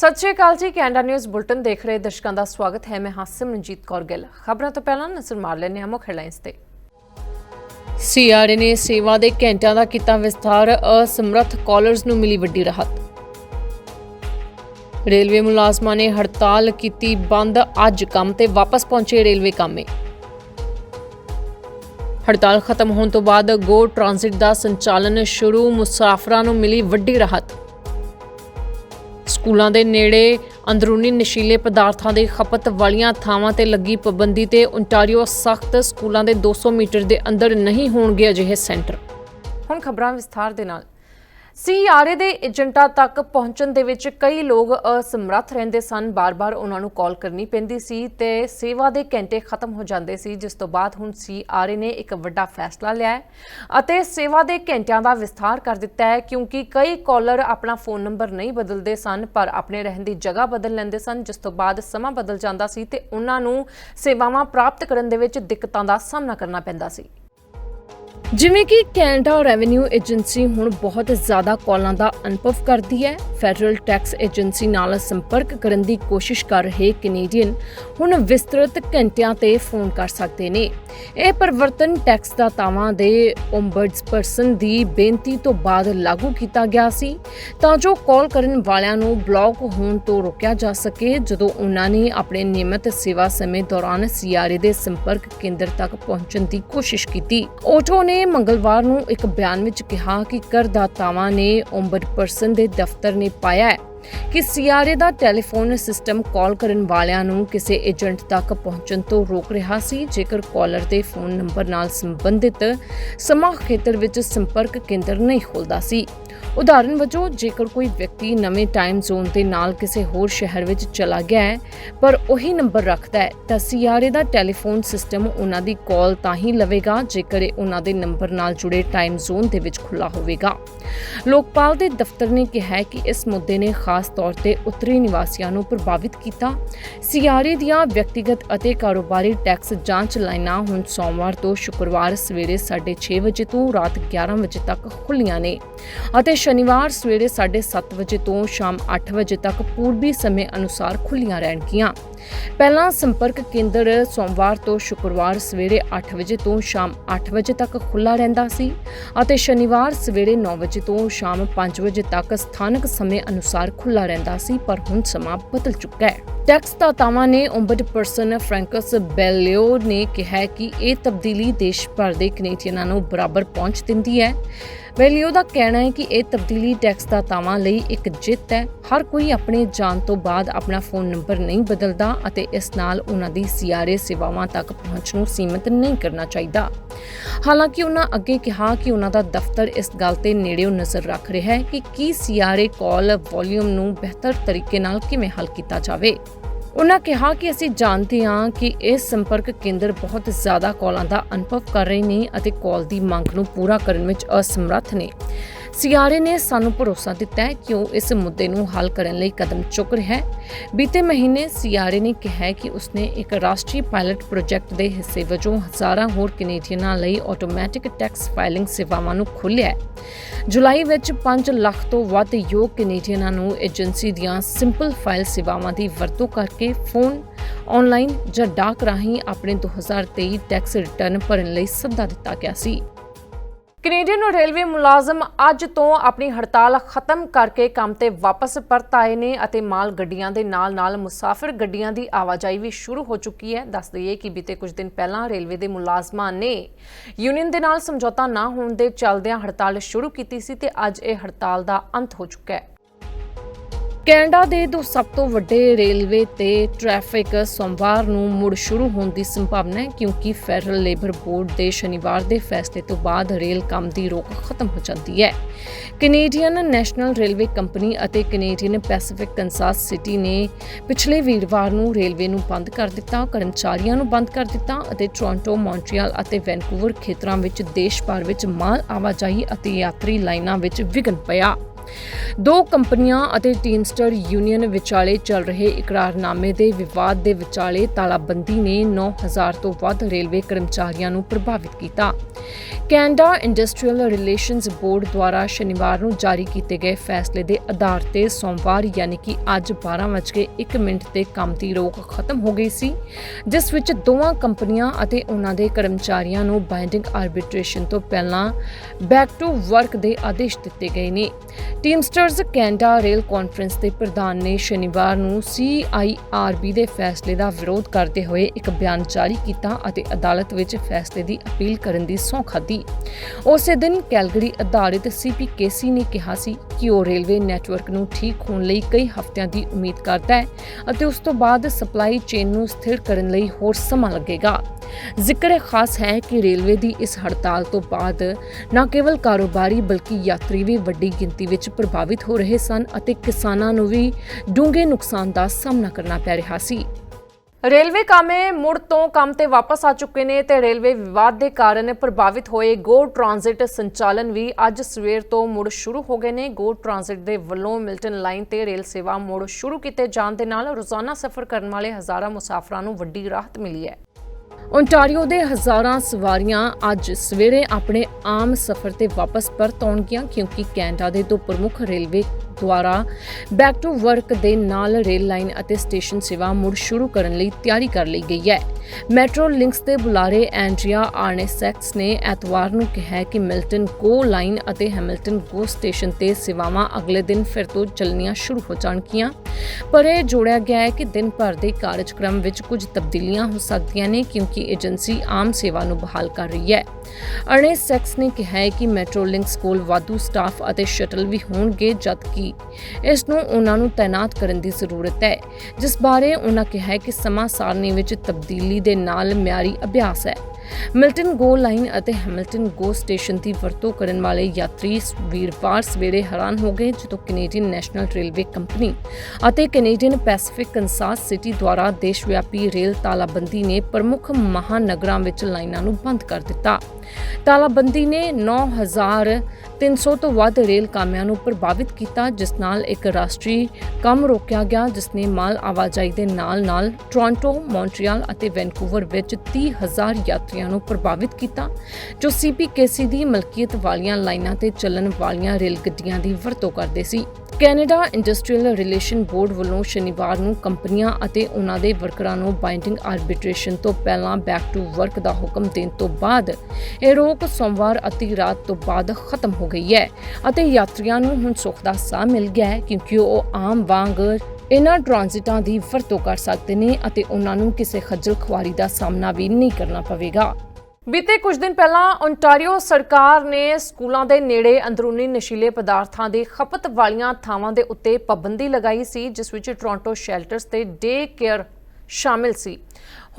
ਸਤਿ ਸ਼੍ਰੀ ਅਕਾਲ ਜੀ, Canada news bulletin ਦੇਖ ਰਹੇ ਦਰਸ਼ਕਾਂ ਦਾ ਸਵਾਗਤ ਹੈ। ਮੈਂ ਹਾਂ ਕੌਰ ਗਿੱਲ। ਖਬਰਾਂ ਤੋਂ ਪਹਿਲਾਂ ਨਜ਼ਰ ਮਾਰ ਲੈਂਦੇ ਹਾਂ ਮੁੱਖ ਹੈਡਲਾਈਨਸ ਤੇ। ਸੀਆਰਏ ਨੇ ਸੇਵਾ ਦੇ ਘੰਟਿਆਂ ਦਾ ਕੀਤਾ ਵਿਸਥਾਰ, ਅਸਮਰੱਥ ਕਾਲਰਸ ਨੂੰ ਮਿਲੀ ਵੱਡੀ ਰਾਹਤ। ਰੇਲਵੇ ਮੁਲਾਜ਼ਮਾਂ ਨੇ ਹੜਤਾਲ ਕੀਤੀ ਬੰਦ, ਅੱਜ ਕੰਮ ਤੇ ਵਾਪਸ ਪਹੁੰਚੇ ਰੇਲਵੇ ਕਾਮੇ। ਹੜਤਾਲ ਖਤਮ ਹੋਣ ਤੋਂ ਬਾਅਦ ਗੋ ਟ੍ਰਾਂਜ਼ਿਟ ਦਾ ਸੰਚਾਲਨ ਸ਼ੁਰੂ, ਮੁਸਾਫਰਾਂ ਨੂੰ ਮਿਲੀ ਵੱਡੀ ਰਾਹਤ। ਸਕੂਲਾਂ ਦੇ ਨੇੜੇ ਅੰਦਰੂਨੀ ਨਸ਼ੀਲੇ ਪਦਾਰਥਾਂ ਦੀ ਖਪਤ ਵਾਲੀਆਂ ਥਾਵਾਂ ਤੇ ਲੱਗੀ ਪਾਬੰਦੀ ਤੇ ਓਨਟਾਰੀਓ ਸਖਤ ਸਕੂਲਾਂ ਦੇ 200 ਮੀਟਰ ਦੇ ਅੰਦਰ ਨਹੀਂ ਹੋਣਗੇ ਅਜਿਹੇ ਸੈਂਟਰ। ਹੁਣ ਖਬਰਾਂ ਵਿਸਥਾਰ ਦੇ ਨਾਲ। ਸੀਆਰਏ ਦੇ ਏਜੰਟਾਂ ਤੱਕ ਪਹੁੰਚਣ ਦੇ ਵਿੱਚ ਕਈ ਲੋਕ ਅਸਮਰੱਥ ਰਹਿੰਦੇ ਸਨ। ਬਾਰ-ਬਾਰ ਉਹਨਾਂ ਨੂੰ ਕਾਲ ਕਰਨੀ ਪੈਂਦੀ ਸੀ ਤੇ ਸੇਵਾ ਦੇ ਘੰਟੇ ਖਤਮ ਹੋ ਜਾਂਦੇ ਸੀ, ਜਿਸ ਤੋਂ ਬਾਅਦ ਹੁਣ ਸੀਆਰਏ ਨੇ ਇੱਕ ਵੱਡਾ ਫੈਸਲਾ ਲਿਆ ਹੈ ਅਤੇ ਸੇਵਾ ਦੇ ਘੰਟਿਆਂ ਦਾ ਵਿਸਥਾਰ ਕਰ ਦਿੱਤਾ ਹੈ, ਕਿਉਂਕਿ ਕਈ ਕਾਲਰ ਆਪਣਾ ਫੋਨ ਨੰਬਰ ਨਹੀਂ ਬਦਲਦੇ ਸਨ, ਪਰ ਆਪਣੇ ਰਹਿਣ ਦੀ ਜਗ੍ਹਾ ਬਦਲ ਲੈਂਦੇ ਸਨ, ਜਿਸ ਤੋਂ ਬਾਅਦ ਸਮਾਂ ਬਦਲ ਜਾਂਦਾ ਸੀ ਤੇ ਉਹਨਾਂ ਨੂੰ ਸੇਵਾਵਾਂ ਪ੍ਰਾਪਤ ਕਰਨ ਦੇ ਵਿੱਚ ਦਿੱਕਤਾਂ ਦਾ ਸਾਹਮਣਾ ਕਰਨਾ ਪੈਂਦਾ ਸੀ। ਜਿਵੇਂ ਕਿ ਕੈਨੇਡਾ ਰੈਵਨਿਊ ਏਜੰਸੀ ਹੁਣ ਬਹੁਤ ਜ਼ਿਆਦਾ ਕਾਲਾਂ ਦਾ ਅਨੁਭਵ ਕਰਦੀ ਹੈ। ਫੈਡਰਲ ਟੈਕਸ ਏਜੰਸੀ ਨਾਲ ਸੰਪਰਕ ਕਰਨ ਦੀ ਕੋਸ਼ਿਸ਼ ਕਰ ਰਹੇ ਕੈਨੇਡੀਅਨ ਹੁਣ ਵਿਸਤ੍ਰਿਤ ਘੰਟਿਆਂ ਤੇ ਫੋਨ ਕਰ ਸਕਦੇ ਨੇ। ਇਹ ਪਰਿਵਰਤਨ ਟੈਕਸ ਦਾਤਾਵਾਂ ਦੇ ਓਮਬਡਸਪਰਸਨ ਦੀ ਬੇਨਤੀ ਤੋਂ ਬਾਅਦ ਲਾਗੂ ਕੀਤਾ ਗਿਆ ਸੀ। ਤਾਂ ਜੋ ਕਾਲ ਕਰਨ ਵਾਲਿਆਂ ਨੂੰ ਬਲੌਕ ਹੋਣ ਤੋਂ ਰੋਕਿਆ ਜਾ ਸਕੇ, ਜਦੋਂ ਉਹਨਾਂ ਨੇ ਆਪਣੇ ਨਿਯਮਤ ਸੇਵਾ ਸਮੇਂ ਦੌਰਾਨ ਸੀਆਰਏ ਦੇ ਸੰਪਰਕ ਕੇਂਦਰ ਤੱਕ ਪਹੁੰਚਣ ਦੀ ਕੋਸ਼ਿਸ਼ ਕੀਤੀ। ਓਟੋ ਨੇ ਮੰਗਲਵਾਰ ਨੂੰ ਇੱਕ ਬਿਆਨ ਵਿੱਚ ਕਿਹਾ ਕਿ ਕਰਦਾਤਾਵਾਂ ਨੇ ਓਮਬਰਪਰਸਨ ਦੇ ਦਫ਼ਤਰ ਨੇ ਪਾਇਆ ਹੈ ਕਿ ਸੀਆਰਏ ਦਾ ਟੈਲੀਫੋਨ ਸਿਸਟਮ ਕਾਲ ਕਰਨ ਵਾਲਿਆਂ ਨੂੰ ਕਿਸੇ ਏਜੰਟ ਤੱਕ ਪਹੁੰਚਣ ਤੋਂ ਰੋਕ ਰਿਹਾ ਸੀ। ਜੇਕਰ ਕਾਲਰ ਦੇ ਫੋਨ ਨੰਬਰ ਨਾਲ ਸੰਬੰਧਿਤ ਸਮਾਂ ਖੇਤਰ ਵਿੱਚ ਸੰਪਰਕ ਕੇਂਦਰ ਨਹੀਂ ਖੁੱਲਦਾ ਸੀ ਉਦਾਹਰਨ ਵਜੋਂ, ਜੇਕਰ ਕੋਈ ਵਿਅਕਤੀ ਨਵੇਂ ਟਾਈਮ ਜ਼ੋਨ ਦੇ ਨਾਲ ਕਿਸੇ ਹੋਰ ਸ਼ਹਿਰ ਵਿੱਚ ਚਲਾ ਗਿਆ ਹੈ, ਪਰ ਉਹੀ ਨੰਬਰ ਰੱਖਦਾ ਹੈ, ਤਾਂ ਸੀਆਰਏ ਦਾ ਟੈਲੀਫੋਨ ਸਿਸਟਮ ਉਹਨਾਂ ਦੀ ਕਾਲ ਤਾਂ ਹੀ ਲਵੇਗਾ, ਜੇਕਰ ਇਹ ਉਹਨਾਂ ਦੇ ਨੰਬਰ ਨਾਲ ਜੁੜੇ ਟਾਈਮ ਜ਼ੋਨ ਦੇ ਵਿੱਚ ਖੁੱਲਾ ਹੋਵੇਗਾ। ਲੋਕਪਾਲ ਦੇ ਦਫ਼ਤਰ ਨੇ ਕਿਹਾ ਹੈ ਕਿ ਇਸ ਮੁੱਦੇ ਨੇ ਖਾਸ ਤੌਰ ਤੇ ਉੱਤਰੀ ਨਿਵਾਸੀਆਂ ਨੂੰ ਪ੍ਰਭਾਵਿਤ ਕੀਤਾ। ਸੀਆਰਏ ਦੀਆਂ ਵਿਅਕਤੀਗਤ ਅਤੇ ਕਾਰੋਬਾਰੀ ਟੈਕਸ ਜਾਂਚ ਲਾਈਨਾਂ ਹੁਣ ਸੋਮਵਾਰ ਤੋਂ ਸ਼ੁੱਕਰਵਾਰ ਸਵੇਰੇ 6:30 ਵਜੇ ਤੋਂ ਰਾਤ 11 ਵਜੇ ਤੱਕ ਖੁੱਲੀਆਂ ਨੇ ਅਤੇ ਸ਼ਨੀਵਾਰ ਸਵੇਰੇ 7:30 ਵਜੇ ਤੋਂ ਸ਼ਾਮ 8 ਵਜੇ ਤੱਕ ਪੂਰਬੀ ਸਮੇਂ ਅਨੁਸਾਰ ਖੁੱਲੀਆਂ ਰਹਿਣਗੀਆਂ। ਪਹਿਲਾਂ ਸੰਪਰਕ ਕੇਂਦਰ ਸੋਮਵਾਰ ਤੋਂ ਸ਼ੁੱਕਰਵਾਰ ਸਵੇਰੇ 8 ਵਜੇ ਤੋਂ ਸ਼ਾਮ 8 ਵਜੇ ਤੱਕ ਖੁੱਲਾ ਰਹਿੰਦਾ ਸੀ ਅਤੇ ਸ਼ਨੀਵਾਰ ਸਵੇਰੇ 9 ਵਜੇ ਤੋਂ ਸ਼ਾਮ 5 ਵਜੇ ਤੱਕ ਸਥਾਨਕ ਸਮੇਂ ਅਨੁਸਾਰ ਖੁੱਲਾ ਰਹਿੰਦਾ ਸੀ, ਪਰ ਹੁਣ ਸਮਾਂ ਬਦਲ ਚੁੱਕਾ ਹੈ। ਟੈਕਸ ਦਾਤਾਵਾਂ ਨੇ ਓਮਬਡਪਰਸਨ ਫ੍ਰੈਂਕਸ ਬੈਲਿਓ ਨੇ ਕਿਹਾ ਕਿ ਇਹ ਤਬਦੀਲੀ ਦੇਸ਼ ਭਰ ਦੇ ਕੈਨੇਡੀਅਨਾਂ ਨੂੰ ਬਰਾਬਰ ਪਹੁੰਚ ਦਿੰਦੀ ਹੈ। ਵੈਲਿਓ ਦਾ ਕਹਿਣਾ ਹੈ ਕਿ ਇਹ ਤਬਦੀਲੀ ਟੈਕਸ ਲਈ ਇੱਕ ਜਿੱਤ ਹੈ। ਹਰ ਕੋਈ ਆਪਣੇ ਜਾਣ ਤੋਂ ਬਾਅਦ ਆਪਣਾ ਫੋਨ ਨੰਬਰ ਨਹੀਂ ਬਦਲਦਾ ਅਤੇ ਇਸ ਨਾਲ ਉਹਨਾਂ ਦੀ ਸੀਆਰਏ ਸੇਵਾਵਾਂ ਤੱਕ ਪਹੁੰਚ ਨੂੰ ਸੀਮਿਤ ਨਹੀਂ ਕਰਨਾ ਚਾਹੀਦਾ। ਹਾਲਾਂਕਿ ਉਹਨਾਂ ਅੱਗੇ ਕਿਹਾ ਕਿ ਉਹਨਾਂ ਦਾ ਦਫ਼ਤਰ ਇਸ ਗੱਲ ਤੇ ਨੇੜਿਓਂ ਨਜ਼ਰ ਰੱਖ ਰਿਹਾ ਹੈ ਕਿ ਕੀ ਸੀਆਰਏ ਕਾਲ ਵੋਲਿਊਮ ਨੂੰ ਬਿਹਤਰ ਤਰੀਕੇ ਨਾਲ ਕਿਵੇਂ ਹੱਲ ਕੀਤਾ ਜਾਵੇ। ਉਹਨਾਂ ਕਿਹਾ ਕਿ ਅਸੀਂ ਜਾਣਦੇ ਹਾਂ ਕਿ ਇਹ ਸੰਪਰਕ ਕੇਂਦਰ ਬਹੁਤ ਜ਼ਿਆਦਾ ਕਾਲਾਂ ਦਾ ਅਨੁਭਵ ਕਰ ਰਹੇ ਨੇ ਅਤੇ ਕਾਲ ਦੀ ਮੰਗ ਨੂੰ ਪੂਰਾ ਕਰਨ ਵਿੱਚ ਅਸਮਰੱਥ ਨੇ। ਸੀਆਰਏ ਨੇ ਸਾਨੂੰ ਭਰੋਸਾ ਦਿੱਤਾ ਹੈ ਕਿ ਉਹ ਇਸ ਮੁੱਦੇ ਨੂੰ ਹੱਲ ਕਰਨ ਲਈ ਕਦਮ ਚੁੱਕ ਰਿਹਾ ਹੈ। ਬੀਤੇ ਮਹੀਨੇ ਸੀਆਰਏ ਨੇ ਕਿਹਾ ਕਿ ਉਸਨੇ ਇੱਕ ਰਾਸ਼ਟਰੀ ਪਾਇਲਟ ਪ੍ਰੋਜੈਕਟ ਦੇ ਹਿੱਸੇ ਵਜੋਂ ਹਜ਼ਾਰਾਂ ਹੋਰ ਕੈਨੇਡੀਅਨਾਂ ਲਈ ਆਟੋਮੈਟਿਕ ਟੈਕਸ ਫਾਈਲਿੰਗ ਸੇਵਾਵਾਂ ਨੂੰ ਖੋਲ੍ਹਿਆ ਹੈ। ਜੁਲਾਈ ਵਿੱਚ 5 ਲੱਖ ਤੋਂ ਵੱਧ ਯੋਗ ਕੈਨੇਡੀਅਨਾਂ ਨੂੰ ਏਜੰਸੀ ਦੀਆਂ ਸਿੰਪਲ ਫਾਈਲ ਸੇਵਾਵਾਂ ਦੀ ਵਰਤੋਂ ਕਰਕੇ ਫੋਨ ਆਨਲਾਈਨ ਜਾਂ ਡਾਕ ਰਾਹੀਂ ਆਪਣੇ 2023 ਟੈਕਸ ਰਿਟਰਨ ਭਰਨ ਲਈ ਸੱਦਾ ਦਿੱਤਾ ਗਿਆ ਸੀ। ਕੈਨੇਡੀਅਨ ਰੇਲਵੇ ਮੁਲਾਜ਼ਮ ਅੱਜ ਤੋਂ ਆਪਣੀ ਹੜਤਾਲ ਖਤਮ ਕਰਕੇ ਕੰਮ ਤੇ ਵਾਪਸ ਪਰਤ ਆਏ ਨੇ ਅਤੇ ਮਾਲ ਗੱਡੀਆਂ ਦੇ ਨਾਲ-ਨਾਲ ਮੁਸਾਫਿਰ ਗੱਡੀਆਂ ਦੀ ਆਵਾਜਾਈ ਵੀ ਸ਼ੁਰੂ ਹੋ ਚੁੱਕੀ ਹੈ। ਦੱਸ ਦਈਏ ਕਿ ਬੀਤੇ ਕੁਝ ਦਿਨ ਪਹਿਲਾਂ ਰੇਲਵੇ ਦੇ ਮੁਲਾਜ਼ਮਾਂ ਨੇ ਯੂਨੀਅਨ ਦੇ ਨਾਲ ਸਮਝੌਤਾ ਨਾ ਹੋਣ ਦੇ ਚੱਲਦਿਆਂ ਹੜਤਾਲ ਸ਼ੁਰੂ ਕੀਤੀ ਸੀ ਤੇ ਅੱਜ ਇਹ ਹੜਤਾਲ ਦਾ ਅੰਤ ਹੋ ਚੁੱਕਾ ਹੈ। ਕੈਨੇਡਾ ਦੇ ਦੋ ਸਭ ਤੋਂ ਵੱਡੇ ਰੇਲਵੇ ਤੇ ਟ੍ਰੈਫਿਕ ਸੋਮਵਾਰ ਨੂੰ ਮੁੜ ਸ਼ੁਰੂ ਹੋਣ ਦੀ ਸੰਭਾਵਨਾ ਹੈ, ਕਿਉਂਕਿ ਫੈਡਰਲ ਲੇਬਰ ਬੋਰਡ ਦੇ ਸ਼ਨੀਵਾਰ ਦੇ ਫੈਸਲੇ ਤੋਂ ਬਾਅਦ ਰੇਲ ਕੰਮ ਦੀ ਰੋਕ ਖਤਮ ਹੋ ਜਾਂਦੀ ਹੈ। ਕੈਨੇਡੀਅਨ ਨੈਸ਼ਨਲ ਰੇਲਵੇ ਕੰਪਨੀ ਅਤੇ ਕੈਨੇਡੀਅਨ ਪੈਸੀਫਿਕ ਕੰਸਾਸ ਸਿਟੀ ਨੇ ਪਿਛਲੇ ਵੀਰਵਾਰ ਨੂੰ ਰੇਲਵੇ ਨੂੰ ਬੰਦ ਕਰ ਦਿੱਤਾ, ਕਰਮਚਾਰੀਆਂ ਨੂੰ ਬੰਦ ਕਰ ਦਿੱਤਾ ਅਤੇ ਟੋਰਾਂਟੋ ਮੌਂਟਰੀਅਲ ਅਤੇ ਵੈਨਕੂਵਰ ਖੇਤਰਾਂ ਵਿੱਚ ਦੇਸ਼ ਭਰ ਵਿੱਚ ਮਾਲ ਆਵਾਜਾਈ ਅਤੇ ਯਾਤਰੀ ਲਾਈਨਾਂ ਵਿੱਚ ਵਿਘਨ ਪਿਆ। ਦੋ ਕੰਪਨੀਆਂ ਅਤੇ ਟੀਮਸਟਰ ਯੂਨੀਅਨ ਵਿਚਾਲੇ ਚੱਲ ਰਹੇ ਇਕਰਾਰਨਾਮੇ ਦੇ ਵਿਵਾਦ ਦੇ ਵਿਚਾਲੇ ਤਾਲਾਬੰਦੀ ਨੇ 9000 ਤੋਂ ਵੱਧ ਰੇਲਵੇ ਕਰਮਚਾਰੀਆਂ ਨੂੰ ਪ੍ਰਭਾਵਿਤ ਕੀਤਾ। ਕੈਨੇਡਾ ਇੰਡਸਟਰੀਅਲ ਰਿਲੇਸ਼ਨਸ ਬੋਰਡ ਦੁਆਰਾ ਸ਼ਨੀਵਾਰ ਨੂੰ ਜਾਰੀ ਕੀਤੇ ਗਏ ਫੈਸਲੇ ਦੇ ਆਧਾਰ ਤੇ ਸੋਮਵਾਰ ਯਾਨੀ ਕਿ ਅੱਜ 12:01 ਮਿੰਟ ਤੇ ਕੰਮ ਦੀ ਰੋਕ ਖਤਮ ਹੋ ਗਈ ਸੀ, ਜਿਸ ਵਿੱਚ ਦੋਵਾਂ ਕੰਪਨੀਆਂ ਅਤੇ ਉਹਨਾਂ ਦੇ ਕਰਮਚਾਰੀਆਂ ਨੂੰ ਬਾਈਂਡਿੰਗ ਆਰਬਿਟ੍ਰੇਸ਼ਨ ਤੋਂ ਪਹਿਲਾਂ ਬੈਕ ਟੂ ਵਰਕ ਦੇ ਆਦੇਸ਼ ਦਿੱਤੇ ਗਏ ਨੇ। ਟੀਮਸਟਰਸ ਕੈਨੇਡਾ ਰੇਲ ਕਾਨਫਰੰਸ ਦੇ ਪ੍ਰਧਾਨ ਨੇ ਸ਼ਨੀਵਾਰ ਨੂੰ CIRB ਦੇ ਫੈਸਲੇ ਦਾ ਵਿਰੋਧ ਕਰਦੇ ਹੋਏ ਇੱਕ ਬਿਆਨ ਜਾਰੀ ਕੀਤਾ ਅਤੇ ਅਦਾਲਤ ਵਿੱਚ ਫੈਸਲੇ ਦੀ ਅਪੀਲ ਕਰਨ ਦੀ ਸਹੁੰ ਖਾਧੀ। ਉਸੇ ਦਿਨ ਕੈਲਗਰੀ ਆਧਾਰਿਤ CPKC ਨੇ ਕਿਹਾ ਸੀ ਕਿ ਉਹ ਰੇਲਵੇ ਨੈਟਵਰਕ ਨੂੰ ਠੀਕ ਹੋਣ ਲਈ ਕਈ ਹਫ਼ਤਿਆਂ ਦੀ ਉਮੀਦ ਕਰਦਾ ਹੈ ਅਤੇ ਉਸ ਤੋਂ ਬਾਅਦ ਸਪਲਾਈ ਚੇਨ ਨੂੰ ਸਥਿਰ ਕਰਨ ਲਈ ਹੋਰ ਸਮਾਂ ਲੱਗੇਗਾ। ਜ਼ਿਕਰ ਖਾਸ ਹੈ ਕਿ ਰੇਲਵੇ ਦੀ ਇਸ ਹੜਤਾਲ ਤੋਂ ਬਾਅਦ ਨਾ ਕੇਵਲ ਕਾਰੋਬਾਰੀ ਬਲਕਿ ਯਾਤਰੀ ਵੀ ਵੱਡੀ ਗਿਣਤੀ ਵਿੱਚ ਪ੍ਰਭਾਵਿਤ ਹੋ ਰਹੇ ਸਨ ਅਤੇ ਕਿਸਾਨਾਂ ਨੂੰ ਵੀ ਡੂੰਘੇ ਨੁਕਸਾਨ ਦਾ ਸਾਹਮਣਾ ਕਰਨਾ ਪੈ ਰਿਹਾ ਸੀ। ਰੇਲਵੇ ਕਾਮੇ ਮੁੜ ਤੋਂ ਕੰਮ ਤੇ ਵਾਪਸ ਆ ਚੁੱਕੇ ਨੇ ਤੇ ਰੇਲਵੇ ਵਿਵਾਦ ਦੇ ਕਾਰਨ ਪ੍ਰਭਾਵਿਤ ਹੋਏ ਗੋ ਟ੍ਰਾਂਜ਼ਿਟ ਸੰਚਾਲਨ ਵੀ ਅੱਜ ਸਵੇਰ ਤੋਂ ਮੁੜ ਸ਼ੁਰੂ ਹੋ ਗਏ ਨੇ। ਗੋ ਟ੍ਰਾਂਜ਼ਿਟ ਦੇ ਵੱਲੋਂ ਮਿਲਟਨ ਲਾਈਨ ਤੇ ਰੇਲ ਸੇਵਾ ਮੁੜ ਸ਼ੁਰੂ ਕੀਤੇ ਜਾਣ ਦੇ ਨਾਲ ਰੋਜ਼ਾਨਾ ਸਫ਼ਰ ਕਰਨ ਵਾਲੇ ਹਜ਼ਾਰਾਂ ਮੁਸਾਫਰਾਂ ਨੂੰ ਵੱਡੀ ਰਾਹਤ ਮਿਲੀ ਹੈ। ਓਨਟਾਰੀਓ ਦੇ ਹਜ਼ਾਰਾਂ ਸਵਾਰੀਆਂ ਅੱਜ ਸਵੇਰੇ ਆਪਣੇ ਆਮ ਸਫ਼ਰ ਤੇ ਵਾਪਸ ਪਰਤ ਆਉਣਗੀਆਂ ਕਿਉਂਕਿ ਕੈਨੇਡਾ ਦੇ ਦੋ ਪ੍ਰਮੁੱਖ ਰੇਲਵੇ ਦੁਆਰਾ ਬੈਕ ਟੂ ਵਰਕ ਦੇ ਨਾਲ ਰੇਲ ਲਾਈਨ ਅਤੇ ਸਟੇਸ਼ਨ ਸੇਵਾ ਮੁੜ ਸ਼ੁਰੂ ਕਰਨ ਲਈ ਤਿਆਰੀ ਕਰ ਲਈ ਗਈ ਹੈ। ਮੈਟਰੋ ਲਿੰਕਸ ਦੇ ਬੁਲਾਰੇ ਐਂਡਰੀਆ ਆਰਨੇਸੈਕਸ ਨੇ ਐਤਵਾਰ ਨੂੰ ਕਿਹਾ ਕਿ ਮਿਲਟਨ ਗੋ ਲਾਈਨ ਅਤੇ ਹੈਮਿਲਟਨ ਗੋ ਸਟੇਸ਼ਨ ਤੇ ਸੇਵਾਵਾਂ ਅਗਲੇ ਦਿਨ ਫਿਰ ਤੋਂ ਚੱਲਣੀਆਂ ਸ਼ੁਰੂ ਹੋ ਜਾਣਗੀਆਂ। ਪਰ ਇਹ ਜੋੜਿਆ ਗਿਆ ਹੈ ਕਿ ਦਿਨ ਭਰ ਦੇ ਕਾਰਜਕ੍ਰਮ ਵਿੱਚ ਕੁਝ ਤਬਦੀਲੀਆਂ ਹੋ ਸਕਦੀਆਂ ਨੇ ਕਿਉਂਕਿ ਏਜੰਸੀ ਆਮ ਸੇਵਾ ਨੂੰ ਬਹਾਲ ਕਰ ਰਹੀ ਹੈ। ਅਰਨੇਸੈਕਸ ਨੇ ਕਿਹਾ ਹੈ ਕਿ ਮੈਟਰੋ ਲਿੰਕਸ ਕੋਲ ਵਾਧੂ ਸਟਾਫ ਅਤੇ ਸ਼ਟਲ ਵੀ ਹੋਣਗੇ, ਜਦਕਿ ਇਸ ਨੂੰ ਉਹਨਾਂ ਨੂੰ ਤਾਇਨਾਤ ਕਰਨ ਦੀ ਜ਼ਰੂਰਤ ਹੈ, ਜਿਸ ਬਾਰੇ ਉਹਨਾਂ ਕਿਹਾ ਹੈ ਕਿ ਸਮਾਂ ਸਾਰਣੀ ਵਿੱਚ ਤਬਦੀਲੀ ਦੇ ਨਾਲ ਮਿਆਰੀ ਅਭਿਆਸ ਹੈ। ਮਿਲਟਨ ਗੋ ਲਾਈਨ ਅਤੇ ਹੈਮਿਲਟਨ ਗੋ ਸਟੇਸ਼ਨ ਦੀ ਵਰਤੋਂ ਕਰਨ ਵਾਲੇ ਯਾਤਰੀ ਵੀਰਵਾਰ ਸਵੇਰੇ ਹੈਰਾਨ ਹੋ ਗਏ, ਜਦੋਂ ਕੈਨੇਡੀਅਨ ਨੈਸ਼ਨਲ ਰੇਲਵੇ ਕੰਪਨੀ ਅਤੇ ਕੈਨੇਡੀਅਨ ਪੈਸੀਫਿਕ ਕੰਸਾਸ ਸਿਟੀ ਦੁਆਰਾ ਦੇਸ਼ ਵਿਆਪੀ ਰੇਲ ਤਾਲਾਬੰਦੀ ਨੇ ਪ੍ਰਮੁੱਖ ਮਹਾਨਗਰਾਂ ਵਿੱਚ ਲਾਈਨਾਂ ਨੂੰ ਬੰਦ ਕਰ ਦਿੱਤਾ। ਤਾਲਾਬੰਦੀ ਨੇ 9300 ਤੋਂ ਵੱਧ ਰੇਲ ਕਾਮਿਆਂ ਨੂੰ ਪ੍ਰਭਾਵਿਤ ਕੀਤਾ ਜਿਸ ਨਾਲ ਇੱਕ ਰਾਸ਼ਟਰੀ ਕੰਮ ਰੋਕਿਆ ਗਿਆ ਜਿਸ ਨੇ ਮਾਲ ਆਵਾਜਾਈ ਦੇ ਨਾਲ-ਨਾਲ ਟੋਰਾਂਟੋ, ਮੌਂਟਰੀਅਲ ਅਤੇ ਵੈਨਕੂਵਰ ਵਿੱਚ 30000 ਯਾਤਰੀਆਂ ਨੂੰ ਪ੍ਰਭਾਵਿਤ ਕੀਤਾ ਜੋ ਸੀਪੀਕੇਸੀ ਦੀ ਮਲਕੀਅਤ ਵਾਲੀਆਂ ਲਾਈਨਾਂ ਤੇ ਚੱਲਣ ਵਾਲੀਆਂ ਰੇਲ ਗੱਡੀਆਂ ਦੀ ਵਰਤੋਂ ਕਰਦੇ ਸੀ। ਕੈਨੇਡਾ ਇੰਡਸਟਰੀਅਲ ਰਿਲੇਸ਼ਨ ਬੋਰਡ ਵੱਲੋਂ ਸ਼ਨੀਵਾਰ ਨੂੰ ਕੰਪਨੀਆਂ ਅਤੇ ਉਹਨਾਂ ਦੇ ਵਰਕਰਾਂ ਨੂੰ ਬਾਈਂਡਿੰਗ ਆਰਬਿਟ੍ਰੇਸ਼ਨ ਤੋਂ ਪਹਿਲਾਂ ਬੈਕ ਟੂ ਵਰਕ ਦਾ ਹੁਕਮ ਦੇਣ ਤੋਂ ਬਾਅਦ ਇਹ ਰੋਕ ਸੋਮਵਾਰ ਅੱਧੀ ਰਾਤ ਤੋਂ ਬਾਅਦ ਖਤਮ ਹੋ ਗਈ ਹੈ ਅਤੇ ਯਾਤਰੀਆਂ ਨੂੰ ਹੁਣ ਸੁੱਖ ਦਾ ਸਾਹ ਮਿਲ ਗਿਆ ਹੈ ਕਿਉਂਕਿ ਉਹ ਆਮ ਵਾਂਗ ਇਹਨਾਂ ਟ੍ਰਾਂਜ਼ਿਟਾਂ ਦੀ ਵਰਤੋਂ ਕਰ ਸਕਦੇ ਨੇ ਅਤੇ ਉਹਨਾਂ ਨੂੰ ਕਿਸੇ ਖੱਜਲ ਖੁਆਰੀ ਦਾ ਸਾਹਮਣਾ ਵੀ ਨਹੀਂ ਕਰਨਾ ਪਵੇਗਾ। ਬੀਤੇ ਕੁਝ ਦਿਨ ਪਹਿਲਾਂ ਓਨਟਾਰੀਓ ਸਰਕਾਰ ਨੇ ਸਕੂਲਾਂ ਦੇ ਨੇੜੇ ਅੰਦਰੂਨੀ ਨਸ਼ੀਲੇ ਪਦਾਰਥਾਂ ਦੀ ਖਪਤ ਵਾਲੀਆਂ ਥਾਵਾਂ ਦੇ ਉੱਤੇ ਪਾਬੰਦੀ ਲਗਾਈ ਸੀ, ਜਿਸ ਵਿੱਚ ਟੋਰਾਂਟੋ ਸ਼ੈਲਟਰਸ ਤੇ ਡੇ ਕੇਅਰ ਸ਼ਾਮਿਲ ਸੀ।